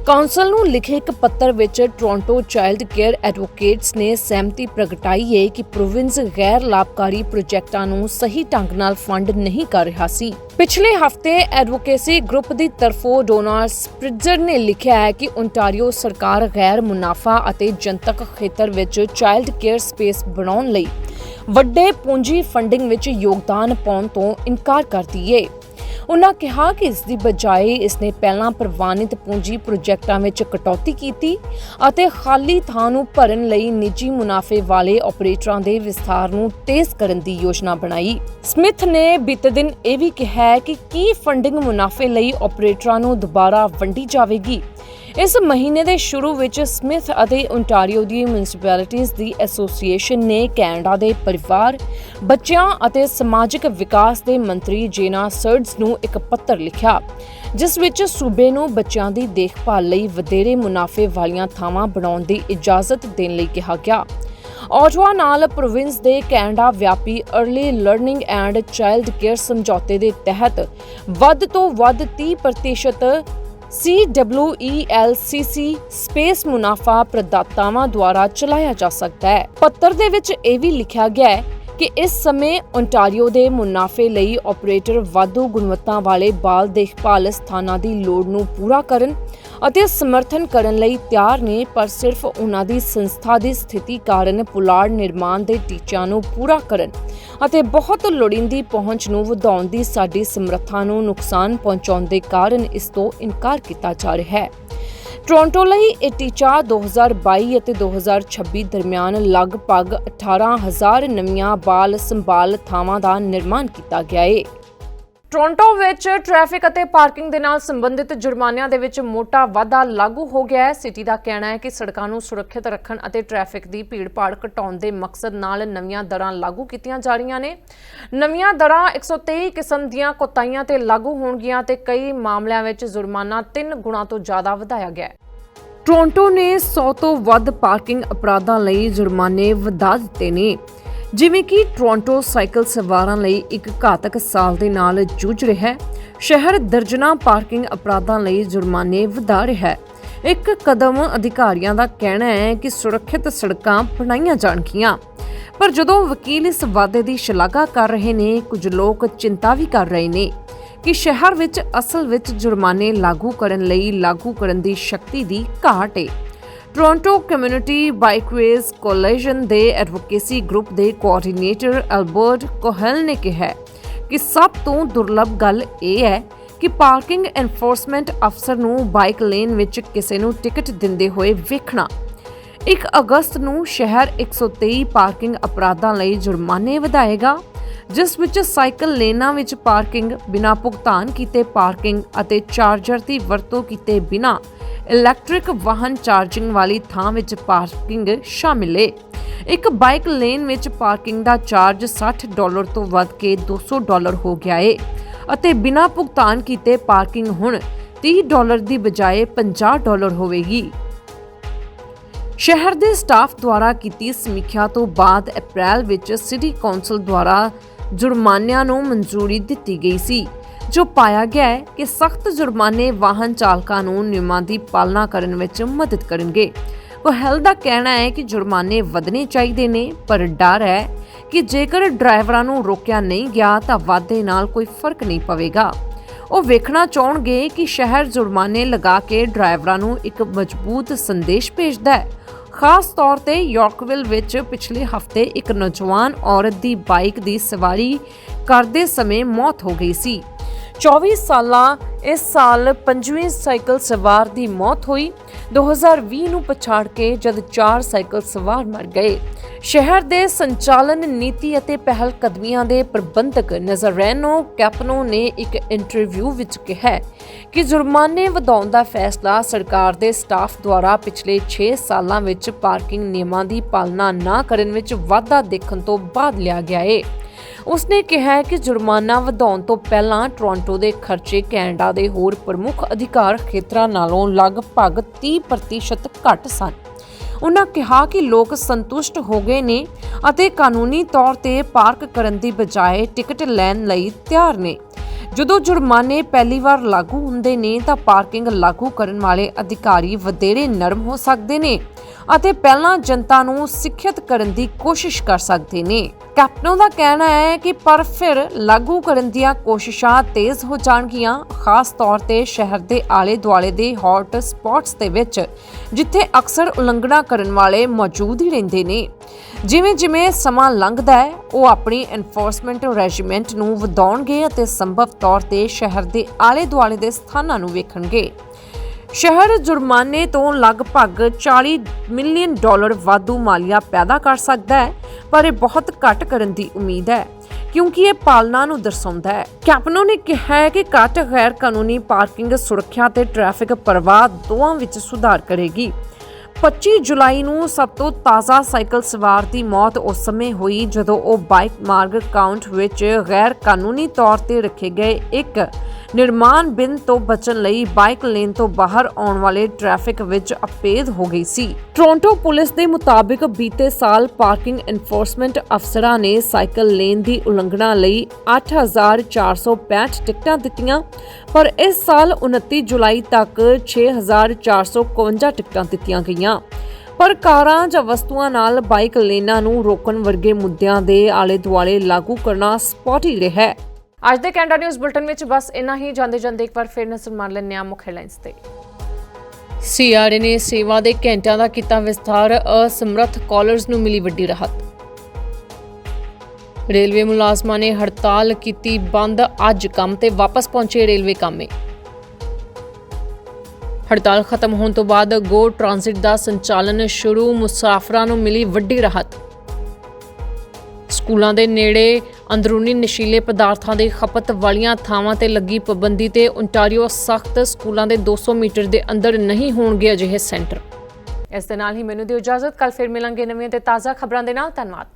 ਕੌਂਸਲ ਨੂੰ ਲਿਖੇ ਇੱਕ ਪੱਤਰ ਵਿੱਚ ਟੋਰਾਂਟੋ ਚਾਈਲਡ ਕੇਅਰ ਐਡਵੋਕੇਟਸ ਨੇ ਸਹਿਮਤੀ ਪ੍ਰਗਟਾਈ ਹੈ ਕਿ ਪ੍ਰੋਵਿੰਸ ਗੈਰ ਲਾਭਕਾਰੀ ਪ੍ਰੋਜੈਕਟਾਂ ਨੂੰ ਸਹੀ ਢੰਗ ਨਾਲ ਫੰਡ ਨਹੀਂ ਕਰ ਰਿਹਾ ਸੀ। ਪਿਛਲੇ ਹਫ਼ਤੇ ਐਡਵੋਕੇਸੀ ਗਰੁੱਪ ਦੀ ਤਰਫੋਂ ਡੋਨਾਲਡ ਸਪ੍ਰਿਟਜ਼ਰ ਨੇ ਲਿਖਿਆ ਹੈ ਕਿ ਓਨਟਾਰੀਓ ਸਰਕਾਰ ਗੈਰ ਮੁਨਾਫਾ ਅਤੇ ਜਨਤਕ ਖੇਤਰ ਵਿੱਚ ਚਾਈਲਡ ਕੇਅਰ ਸਪੇਸ ਬਣਾਉਣ ਲਈ ਵੱਡੇ ਪੂੰਜੀ ਫੰਡਿੰਗ ਵਿੱਚ ਯੋਗਦਾਨ ਪਾਉਣ ਤੋਂ ਇਨਕਾਰ ਕਰਦੀ ਏ। ਉਨ੍ਹਾਂ ਕਿਹਾ ਕਿ ਇਸ ਦੀ ਬਜਾਏ ਇਸਨੇ ਪਹਿਲਾਂ ਪ੍ਰਵਾਨਿਤ ਪੂੰਜੀ ਪ੍ਰੋਜੈਕਟਾਂ ਵਿੱਚ ਕਟੌਤੀ ਕੀਤੀ ਅਤੇ ਖਾਲੀ ਥਾਂ ਨੂੰ ਭਰਨ ਲਈ ਨਿੱਜੀ ਮੁਨਾਫੇ ਵਾਲੇ ਆਪਰੇਟਰਾਂ ਦੇ ਵਿਸਥਾਰ ਨੂੰ ਤੇਜ਼ ਕਰਨ ਦੀ ਯੋਜਨਾ ਬਣਾਈ। ਸਮਿਥ ਨੇ ਬੀਤੇ ਦਿਨ ਇਹ ਵੀ ਕਿਹਾ ਕਿ ਕੀ ਫੰਡਿੰਗ ਮੁਨਾਫੇ ਲਈ ਆਪਰੇਟਰਾਂ ਨੂੰ ਦੁਬਾਰਾ ਵੰਡੀ ਜਾਵੇਗੀ। ਇਸ ਮਹੀਨੇ ਦੇ ਸ਼ੁਰੂ ਵਿੱਚ ਸਮਿਥ ਅਤੇ ਓਨਟਾਰੀਓ ਦੀ ਮਿਊਨਿਸਪੈਲਿਟੀਜ਼ ਦੀ ਐਸੋਸੀਏਸ਼ਨ ਨੇ ਕੈਨੇਡਾ ਦੇ ਪਰਿਵਾਰ, ਬੱਚਿਆਂ ਅਤੇ ਸਮਾਜਿਕ ਵਿਕਾਸ ਦੇ ਮੰਤਰੀ ਜੇਨਾ ਸਰਡਸ ਨੂੰ ਇੱਕ ਪੱਤਰ ਲਿਖਿਆ, ਜਿਸ ਵਿੱਚ ਸੂਬੇ ਨੂੰ ਬੱਚਿਆਂ ਦੀ ਦੇਖਭਾਲ ਲਈ ਵਧੇਰੇ ਮੁਨਾਫੇ ਵਾਲੀਆਂ ਥਾਵਾਂ ਬਣਾਉਣ ਦੀ ਇਜਾਜ਼ਤ ਦੇਣ ਲਈ ਕਿਹਾ ਗਿਆ। ਆਟਵਾ ਨਾਲ ਪ੍ਰੋਵਿੰਸ ਦੇ ਕੈਨੇਡਾ ਵਿਆਪੀ early learning and child care ਸਮਝੌਤੇ ਦੇ ਤਹਿਤ ਵੱਧ ਤੋਂ ਵੱਧ 30% CWELCC ਸਪੇਸ ਮੁਨਾਫਾ ਪ੍ਰਦਾਤਾਵਾਂ ਦੁਆਰਾ ਚਲਾਇਆ ਜਾ ਸਕਦਾ ਹੈ। ਪੱਤਰ ਦੇ ਵਿੱਚ ਇਹ ਵੀ ਲਿਖਿਆ ਗਿਆ ਹੈ ਕਿ ਇਸ ਸਮੇਂ ਓਨਟਾਰੀਓ ਦੇ ਮੁਨਾਫੇ ਲਈ ਆਪਰੇਟਰ ਵਾਧੂ ਗੁਣਵੱਤਾ ਵਾਲੇ ਬਾਲ ਦੇਖਭਾਲ ਸਥਾਨਾਂ ਦੀ ਲੋੜ ਨੂੰ ਪੂਰਾ ਕਰਨ ਅਤੇ ਸਮਰਥਨ ਕਰਨ ਲਈ ਤਿਆਰ ਨੇ, ਪਰ ਸਿਰਫ ਉਹਨਾਂ ਦੀ ਸੰਸਥਾ ਦੀ ਸਥਿਤੀ ਕਾਰਨ ਪੁਲਾੜ ਨਿਰਮਾਣ ਦੇ ਟੀਚਿਆਂ ਨੂੰ ਪੂਰਾ ਕਰਨ ਅਤੇ ਬਹੁਤ ਲੋੜੀਂਦੀ ਪਹੁੰਚ ਨੂੰ ਵਧਾਉਣ ਦੀ ਸਾਡੀ ਸਮਰੱਥਾ ਨੂੰ ਨੁਕਸਾਨ ਪਹੁੰਚਾਉਣ ਦੇ ਕਾਰਨ ਇਸ ਤੋਂ ਇਨਕਾਰ ਕੀਤਾ ਜਾ ਰਿਹਾ ਹੈ। ਟੋਰਾਂਟੋ ਲਈ ਇਹ ਟੀਚਾ 2022 ਅਤੇ 2026 ਦਰਮਿਆਨ ਲਗਭਗ 18000 ਨਵੀਆਂ ਬਾਲ ਸੰਭਾਲ ਥਾਵਾਂ ਦਾ ਨਿਰਮਾਣ ਕੀਤਾ ਗਿਆ ਹੈ ਟੋਰਾਂਟੋ ਵਿੱਚ ਟ੍ਰੈਫਿਕ ਅਤੇ ਪਾਰਕਿੰਗ ਦੇ ਨਾਲ ਸੰਬੰਧਿਤ ਜੁਰਮਾਨਿਆਂ ਦੇ ਵਿੱਚ ਮੋਟਾ ਵਾਧਾ ਲਾਗੂ ਹੋ ਗਿਆ ਹੈ। ਸਿਟੀ ਦਾ ਕਹਿਣਾ ਹੈ ਕਿ ਸੜਕਾਂ ਨੂੰ ਸੁਰੱਖਿਅਤ ਰੱਖਣ ਅਤੇ ਟ੍ਰੈਫਿਕ ਦੀ ਭੀੜ-ਭਾੜ ਘਟਾਉਣ ਦੇ ਮਕਸਦ ਨਾਲ ਨਵੀਆਂ ਦਰਾਂ ਲਾਗੂ ਕੀਤੀਆਂ ਜਾ ਰਹੀਆਂ ਨੇ। ਨਵੀਆਂ ਦਰਾਂ 123 ਕਿਸਮ ਦੀਆਂ ਕੋਤਾਈਆਂ ਤੇ ਲਾਗੂ ਹੋਣਗੀਆਂ ਤੇ ਕਈ ਮਾਮਲਿਆਂ ਵਿੱਚ ਜੁਰਮਾਨਾ 3 ਗੁਣਾ ਤੋਂ ਜ਼ਿਆਦਾ ਵਧਾਇਆ ਗਿਆ ਹੈ। ਟੋਰਾਂਟੋ ਨੇ 100 ਤੋਂ ਵੱਧ ਪਾਰਕਿੰਗ ਅਪਰਾਧਾਂ ਲਈ ਜੁਰਮਾਨੇ ਵਧਾ ਦਿੱਤੇ ਨੇ। ਜਿਵੇਂ ਕਿ ਟੋਰਾਂਟੋ ਸਾਈਕਲ ਸਵਾਰਾਂ ਲਈ ਇੱਕ ਘਾਤਕ ਸਾਲ ਦੇ ਨਾਲ ਜੂਝ ਰਿਹਾ ਹੈ। ਸ਼ਹਿਰ ਦਰਜਨਾ ਪਾਰਕਿੰਗ ਅਪਰਾਧਾਂ ਲਈ ਜੁਰਮਾਨੇ ਵਧਾ ਰਿਹਾ ਹੈ। ਇੱਕ ਕਦਮ ਅਧਿਕਾਰੀਆਂ ਦਾ ਕਹਿਣਾ ਹੈ ਕਿ ਸੁਰੱਖਿਅਤ ਸੜਕਾਂ ਬਣਾਈਆਂ ਜਾਣਗੀਆਂ। ਪਰ ਜਦੋਂ ਵਕੀਲ ਇਸ ਵਾਅਦੇ ਦੀ ਸ਼ਲਾਘਾ ਕਰ ਰਹੇ ਨੇ, ਕੁਝ ਲੋਕ ਚਿੰਤਾ ਵੀ ਕਰ ਰਹੇ ਨੇ ਕਿ ਸ਼ਹਿਰ ਵਿੱਚ ਅਸਲ ਵਿੱਚ ਜੁਰਮਾਨੇ ਲਾਗੂ ਕਰਨ ਲਈ ਲਾਗੂ ਕਰਨ ਦੀ ਸ਼ਕਤੀ ਦੀ ਘਾਟ ਹੈ ਟੋਰਾਂਟੋ ਕਮਿਊਨਿਟੀ ਬਾਈਕਵੇਜ਼ ਕੋਲੀਜਨ ਦੇ ਐਡਵੋਕੇਸੀ ਗਰੁੱਪ ਦੇ ਕੋਆਰਡੀਨੇਟਰ ਐਲਬਰਟ ਕੋਹਲ ਨੇ ਕਿਹਾ ਕਿ ਸਭ ਤੋਂ ਦੁਰਲੱਭ ਗੱਲ ਇਹ ਹੈ ਕਿ ਪਾਰਕਿੰਗ ਐਨਫੋਰਸਮੈਂਟ ਅਫਸਰ ਨੂੰ ਬਾਈਕ ਲੇਨ ਵਿੱਚ ਕਿਸੇ ਨੂੰ ਟਿਕਟ ਦਿੰਦੇ ਹੋਏ ਵੇਖਣਾ। 1 ਅਗਸਤ ਨੂੰ ਸ਼ਹਿਰ 123 ਪਾਰਕਿੰਗ ਅਪਰਾਧਾਂ ਲਈ ਜੁਰਮਾਨੇ ਵਧਾਏਗਾ, ਜਿਸ ਵਿੱਚ ਸਾਈਕਲ ਲੇਨਾਂ ਵਿੱਚ ਪਾਰਕਿੰਗ ਬਿਨਾਂ ਭੁਗਤਾਨ ਕੀਤੇ ਪਾਰਕਿੰਗ ਅਤੇ ਚਾਰਜਰ ਦੀ ਵਰਤੋਂ ਕੀਤੇ ਬਿਨਾਂ ਇਲੈਕਟ੍ਰਿਕ ਵਾਹਨ ਚਾਰਜਿੰਗ ਵਾਲੀ ਥਾਂ ਵਿੱਚ ਪਾਰਕਿੰਗ ਸ਼ਾਮਿਲ ਹੈ ਇੱਕ ਬਾਈਕ ਲੇਨ ਵਿੱਚ ਪਾਰਕਿੰਗ ਦਾ ਚਾਰਜ 60 ਡਾਲਰ ਤੋਂ ਵੱਧ ਕੇ 200 ਡਾਲਰ ਹੋ ਗਿਆ ਹੈ ਅਤੇ ਬਿਨਾਂ ਭੁਗਤਾਨ ਕੀਤੇ ਪਾਰਕਿੰਗ ਹੁਣ 30 ਡਾਲਰ ਦੀ ਬਜਾਏ 50 ਡਾਲਰ ਹੋਵੇਗੀ। ਸ਼ਹਿਰ ਦੇ ਸਟਾਫ ਦੁਆਰਾ ਕੀਤੀ ਸਮੀਖਿਆ ਤੋਂ ਬਾਅਦ ਅਪ੍ਰੈਲ ਵਿੱਚ ਸਿਟੀ ਕੌਂਸਲ ਦੁਆਰਾ ਜੁਰਮਾਨਿਆਂ ਨੂੰ ਮਨਜ਼ੂਰੀ ਦਿੱਤੀ ਗਈ ਸੀ। ਜੋ ਪਾਇਆ ਗਿਆ ਹੈ ਕਿ ਸਖਤ ਜੁਰਮਾਨੇ ਵਾਹਨ ਚਾਲਕਾਂ ਨੂੰ ਨਿਯਮਾਂ ਦੀ ਪਾਲਣਾ ਕਰਨ ਵਿੱਚ ਮਦਦ ਕਰਨਗੇ। ਕੋਹਲ ਦਾ ਕਹਿਣਾ ਹੈ ਕਿ ਜੁਰਮਾਨੇ ਵਧਣੇ ਚਾਹੀਦੇ ਨੇ, ਪਰ ਡਰ ਹੈ ਕਿ ਜੇਕਰ ਡਰਾਈਵਰਾਂ ਨੂੰ ਰੋਕਿਆ ਨਹੀਂ ਗਿਆ ਤਾਂ ਵਾਧੇ ਨਾਲ ਕੋਈ ਫ਼ਰਕ ਨਹੀਂ ਪਵੇਗਾ। ਉਹ ਵੇਖਣਾ ਚਾਹਣਗੇ ਕਿ ਸ਼ਹਿਰ ਜੁਰਮਾਨੇ ਲਗਾ ਕੇ ਡਰਾਈਵਰਾਂ ਨੂੰ ਇੱਕ ਮਜ਼ਬੂਤ ਸੰਦੇਸ਼ ਭੇਜਦਾ ਹੈ। ਖਾਸ ਤੌਰ ਤੇ ਯਾਰਕਵਿਲ ਵਿੱਚ ਪਿਛਲੇ ਹਫ਼ਤੇ ਇੱਕ ਨੌਜਵਾਨ ਔਰਤ ਦੀ ਬਾਈਕ ਦੀ ਸਵਾਰੀ ਕਰਦੇ ਸਮੇਂ ਮੌਤ ਹੋ ਗਈ ਸੀ। 24 ਸਾਲਾਂ ਇਸ ਸਾਲ ਪੰਜਵੇਂ ਸਾਈਕਲ ਸਵਾਰ ਦੀ ਮੌਤ ਹੋਈ। 2020 ਨੂੰ ਪਛਾੜ ਕੇ ਜਦ ਚਾਰ ਸਾਈਕਲ ਸਵਾਰ ਮਰ ਗਏ। ਸ਼ਹਿਰ ਦੇ ਸੰਚਾਲਨ ਨੀਤੀ ਅਤੇ ਪਹਿਲ ਕਦਮੀਆਂ ਦੇ ਪ੍ਰਬੰਧਕ ਨਜ਼ਰੈਨੋ ਕੈਪਨੋ ਨੇ ਇੱਕ ਇੰਟਰਵਿਊ ਵਿੱਚ ਕਿਹਾ ਕਿ ਜੁਰਮਾਨੇ ਵਧਾਉਣ ਦਾ ਫੈਸਲਾ ਸਰਕਾਰ ਦੇ ਸਟਾਫ ਦੁਆਰਾ ਪਿਛਲੇ 6 ਸਾਲਾਂ ਵਿੱਚ ਪਾਰਕਿੰਗ ਨਿਯਮਾਂ ਦੀ ਪਾਲਣਾ ਨਾ ਕਰਨ ਵਿੱਚ ਵਾਧਾ ਦੇਖਣ ਤੋਂ ਬਾਅਦ ਲਿਆ ਗਿਆ ਹੈ ਉਸਨੇ ਕਿਹਾ ਕਿ ਜੁਰਮਾਨਾ ਵਧਾਉਣ ਤੋਂ ਪਹਿਲਾਂ ਟੋਰਾਂਟੋ ਦੇ ਖਰਚੇ ਕੈਨੇਡਾ ਦੇ ਹੋਰ ਪ੍ਰਮੁੱਖ ਅਧਿਕਾਰ ਖੇਤਰਾਂ ਨਾਲੋਂ ਲਗਭਗ 30% ਘੱਟ ਸਨ। ਉਹਨਾਂ ਕਿਹਾ ਕਿ ਲੋਕ ਸੰਤੁਸ਼ਟ ਹੋ ਗਏ ਨੇ ਅਤੇ ਕਾਨੂੰਨੀ ਤੌਰ ਤੇ ਪਾਰਕ ਕਰਨ ਦੀ ਬਜਾਏ ਟਿਕਟ ਲੈਣ ਲਈ ਤਿਆਰ ਨੇ। ਜਦੋਂ ਜੁਰਮਾਨੇ ਪਹਿਲੀ ਵਾਰ ਲਾਗੂ ਹੁੰਦੇ ਨੇ ਤਾਂ ਪਾਰਕਿੰਗ ਲਾਗੂ ਕਰਨ ਵਾਲੇ ਅਧਿਕਾਰੀ ਵਧੇਰੇ ਨਰਮ ਹੋ ਸਕਦੇ ਨੇ। ਅਤੇ ਪਹਿਲਾਂ ਜਨਤਾ ਨੂੰ ਸਿੱਖਿਅਤ ਕਰਨ ਦੀ ਕੋਸ਼ਿਸ਼ ਕਰ ਸਕਦੇ ਨੇ। ਕੈਪਟਨ ਦਾ ਕਹਿਣਾ ਹੈ ਕਿ ਪਰ ਫਿਰ ਲਾਗੂ ਕਰਨ ਦੀਆਂ ਕੋਸ਼ਿਸ਼ਾਂ ਤੇਜ਼ ਹੋ ਜਾਣਗੀਆਂ, ਖਾਸ ਤੌਰ ਤੇ ਸ਼ਹਿਰ ਦੇ ਆਲੇ ਦੁਆਲੇ ਦੇ ਹੌਟ ਸਪੌਟਸ ਦੇ ਵਿੱਚ, ਜਿੱਥੇ ਅਕਸਰ ਉਲੰਘਣਾ ਕਰਨ ਵਾਲੇ ਮੌਜੂਦ ਹੀ ਰਹਿੰਦੇ ਨੇ। ਜਿਵੇਂ ਜਿਵੇਂ ਸਮਾਂ ਲੰਘਦਾ ਹੈ, ਉਹ ਆਪਣੀ ਐਨਫੋਰਸਮੈਂਟ ਰੈਜੀਮੈਂਟ ਨੂੰ ਵਧਾਉਣਗੇ ਅਤੇ ਸੰਭਵ ਤੌਰ ਤੇ ਸ਼ਹਿਰ ਦੇ ਆਲੇ ਦੁਆਲੇ ਦੇ ਸਥਾਨਾਂ ਨੂੰ ਵੇਖਣਗੇ। ਸ਼ਹਿਰ ਜੁਰਮਾਨੇ ਤੋਂ ਲਗਭਗ 40 ਮਿਲੀਅਨ ਡਾਲਰ ਵਾਧੂ ਮਾਲੀਆ ਪੈਦਾ ਕਰ ਸਕਦਾ ਹੈ, ਪਰ ਇਹ ਬਹੁਤ ਘੱਟ ਕਰਨ ਦੀ ਉਮੀਦ ਹੈ, ਕਿਉਂਕਿ ਇਹ ਪਾਲਣਾ ਨੂੰ ਦਰਸਾਉਂਦਾ ਹੈ। ਕੈਪਨੋ ਨੇ ਕਿਹਾ ਹੈ ਕਿ ਘੱਟ ਗੈਰ ਕਾਨੂੰਨੀ ਪਾਰਕਿੰਗ ਸੁਰੱਖਿਆ ਤੇ ਟ੍ਰੈਫਿਕ ਪ੍ਰਵਾਹ ਦੋਵਾਂ ਵਿੱਚ ਸੁਧਾਰ ਕਰੇਗੀ। 25 ਜੁਲਾਈ ਨੂੰ ਸਭ ਤੋਂ ਤਾਜ਼ਾ ਸਾਈਕਲ ਸਵਾਰ ਦੀ ਮੌਤ ਉਸ ਸਮੇਂ ਹੋਈ ਜਦੋਂ ਉਹ ਬਾਈਕ ਮਾਰਗ ਕਾਊਂਟ ਵਿੱਚ ਗੈਰ ਕਾਨੂੰਨੀ ਤੌਰ ਤੇ ਰੱਖੇ ਗਏ ਇੱਕ ਨਿਰਮਾਣ ਬਿੰਦ ਤੋਂ ਬਚਣ ਲਈ ਬਾਈਕ ਲੇਨ ਤੋਂ ਬਾਹਰ ਆਉਣ ਵਾਲੇ ਟ੍ਰੈਫਿਕ ਵਿੱਚ ਅਪੇਧ ਹੋ ਗਈ ਸੀ। ਟੋਰਾਂਟੋ ਪੁਲਿਸ ਦੇ ਮੁਤਾਬਿਕ ਬੀਤੇ ਸਾਲ ਪਾਰਕਿੰਗ ਐਨਫੋਰਸਮੈਂਟ ਅਫਸਰਾਂ ਨੇ ਸਾਈਕਲ ਲੇਨ ਦੀ ਉਲੰਘਣਾ ਲਈ 8465 ਟਿਕਟਾਂ ਦਿੱਤੀਆਂ, ਪਰ ਇਸ ਸਾਲ 29 ਜੁਲਾਈ ਤੱਕ 6452 ਟਿਕਟਾਂ ਦਿੱਤੀਆਂ ਗਈਆਂ। ਪਰ ਕਾਰਾਂ ਜਾਂ ਵਸਤੂਆਂ ਨਾਲ ਬਾਈਕ ਲੇਨਾਂ ਨੂੰ ਰੋਕਣ ਵਰਗੇ ਮੁੱਦਿਆਂ ਦੇ ਆਲੇ ਦੁਆਲੇ ਲਾਗੂ ਕਰਨਾ ਸਪੌਟੀ ਰਿਹਾ ਹੈ। ਅੱਜ ਦੇ ਕੈਨੇਡਾ ਨਿਊਜ਼ ਬੁਲਟਨ ਵਿੱਚ ਬਸ ਇੰਨਾ ਹੀ। ਜਾਂਦੇ ਜਾਂਦੇ ਇੱਕ ਵਾਰ ਫਿਰ ਨਜ਼ਰ ਮਾਰ ਲੈਂਦੇ ਹਾਂ ਮੁੱਖ ਹੈਡਲਾਈਨਸ ਤੇ। ਸੀਆਰਏ ਨੇ ਸੇਵਾ ਦੇ ਘੰਟਿਆਂ ਦਾ ਕੀਤਾ ਵਿਸਥਾਰ, ਅਸਮਰੱਥ ਕਾਲਰਸ ਨੂੰ ਮਿਲੀ ਵੱਡੀ ਰਾਹਤ। ਰੇਲਵੇ ਮੁਲਾਜ਼ਮਾਂ ਨੇ ਹੜਤਾਲ ਕੀਤੀ ਬੰਦ, ਅੱਜ ਕੰਮ ਤੇ ਵਾਪਸ ਪਹੁੰਚੇ ਰੇਲਵੇ ਕਾਮੇ। ਹੜਤਾਲ ਖਤਮ ਹੋਣ ਤੋਂ ਬਾਅਦ ਗੋ ਟ੍ਰਾਂਜ਼ਿਟ ਦਾ ਸੰਚਾਲਨ ਸ਼ੁਰੂ, ਮੁਸਾਫਰਾਂ ਨੂੰ ਮਿਲੀ ਵੱਡੀ ਰਾਹਤ। ਸਕੂਲਾਂ ਦੇ ਨੇੜੇ ਅੰਦਰੂਨੀ ਨਸ਼ੀਲੇ ਪਦਾਰਥਾਂ ਦੀ ਖਪਤ ਵਾਲੀਆਂ ਥਾਵਾਂ ਤੇ ਲੱਗੀ ਪਾਬੰਦੀ ਤੇ ਓਨਟਾਰੀਓ ਸਖਤ ਸਕੂਲਾਂ ਦੇ 200 ਮੀਟਰ ਦੇ ਅੰਦਰ ਨਹੀਂ ਹੋਣਗੇ ਅਜਿਹੇ ਸੈਂਟਰ। ਇਸ ਦੇ ਨਾਲ ਹੀ ਮੈਨੂੰ ਦਿਓ ਇਜਾਜ਼ਤ। ਕੱਲ ਫਿਰ ਮਿਲਾਂਗੇ ਨਵੀਆਂ ਤੇ ਤਾਜ਼ਾ ਖਬਰਾਂ ਦੇ ਨਾਲ। ਧੰਨਵਾਦ।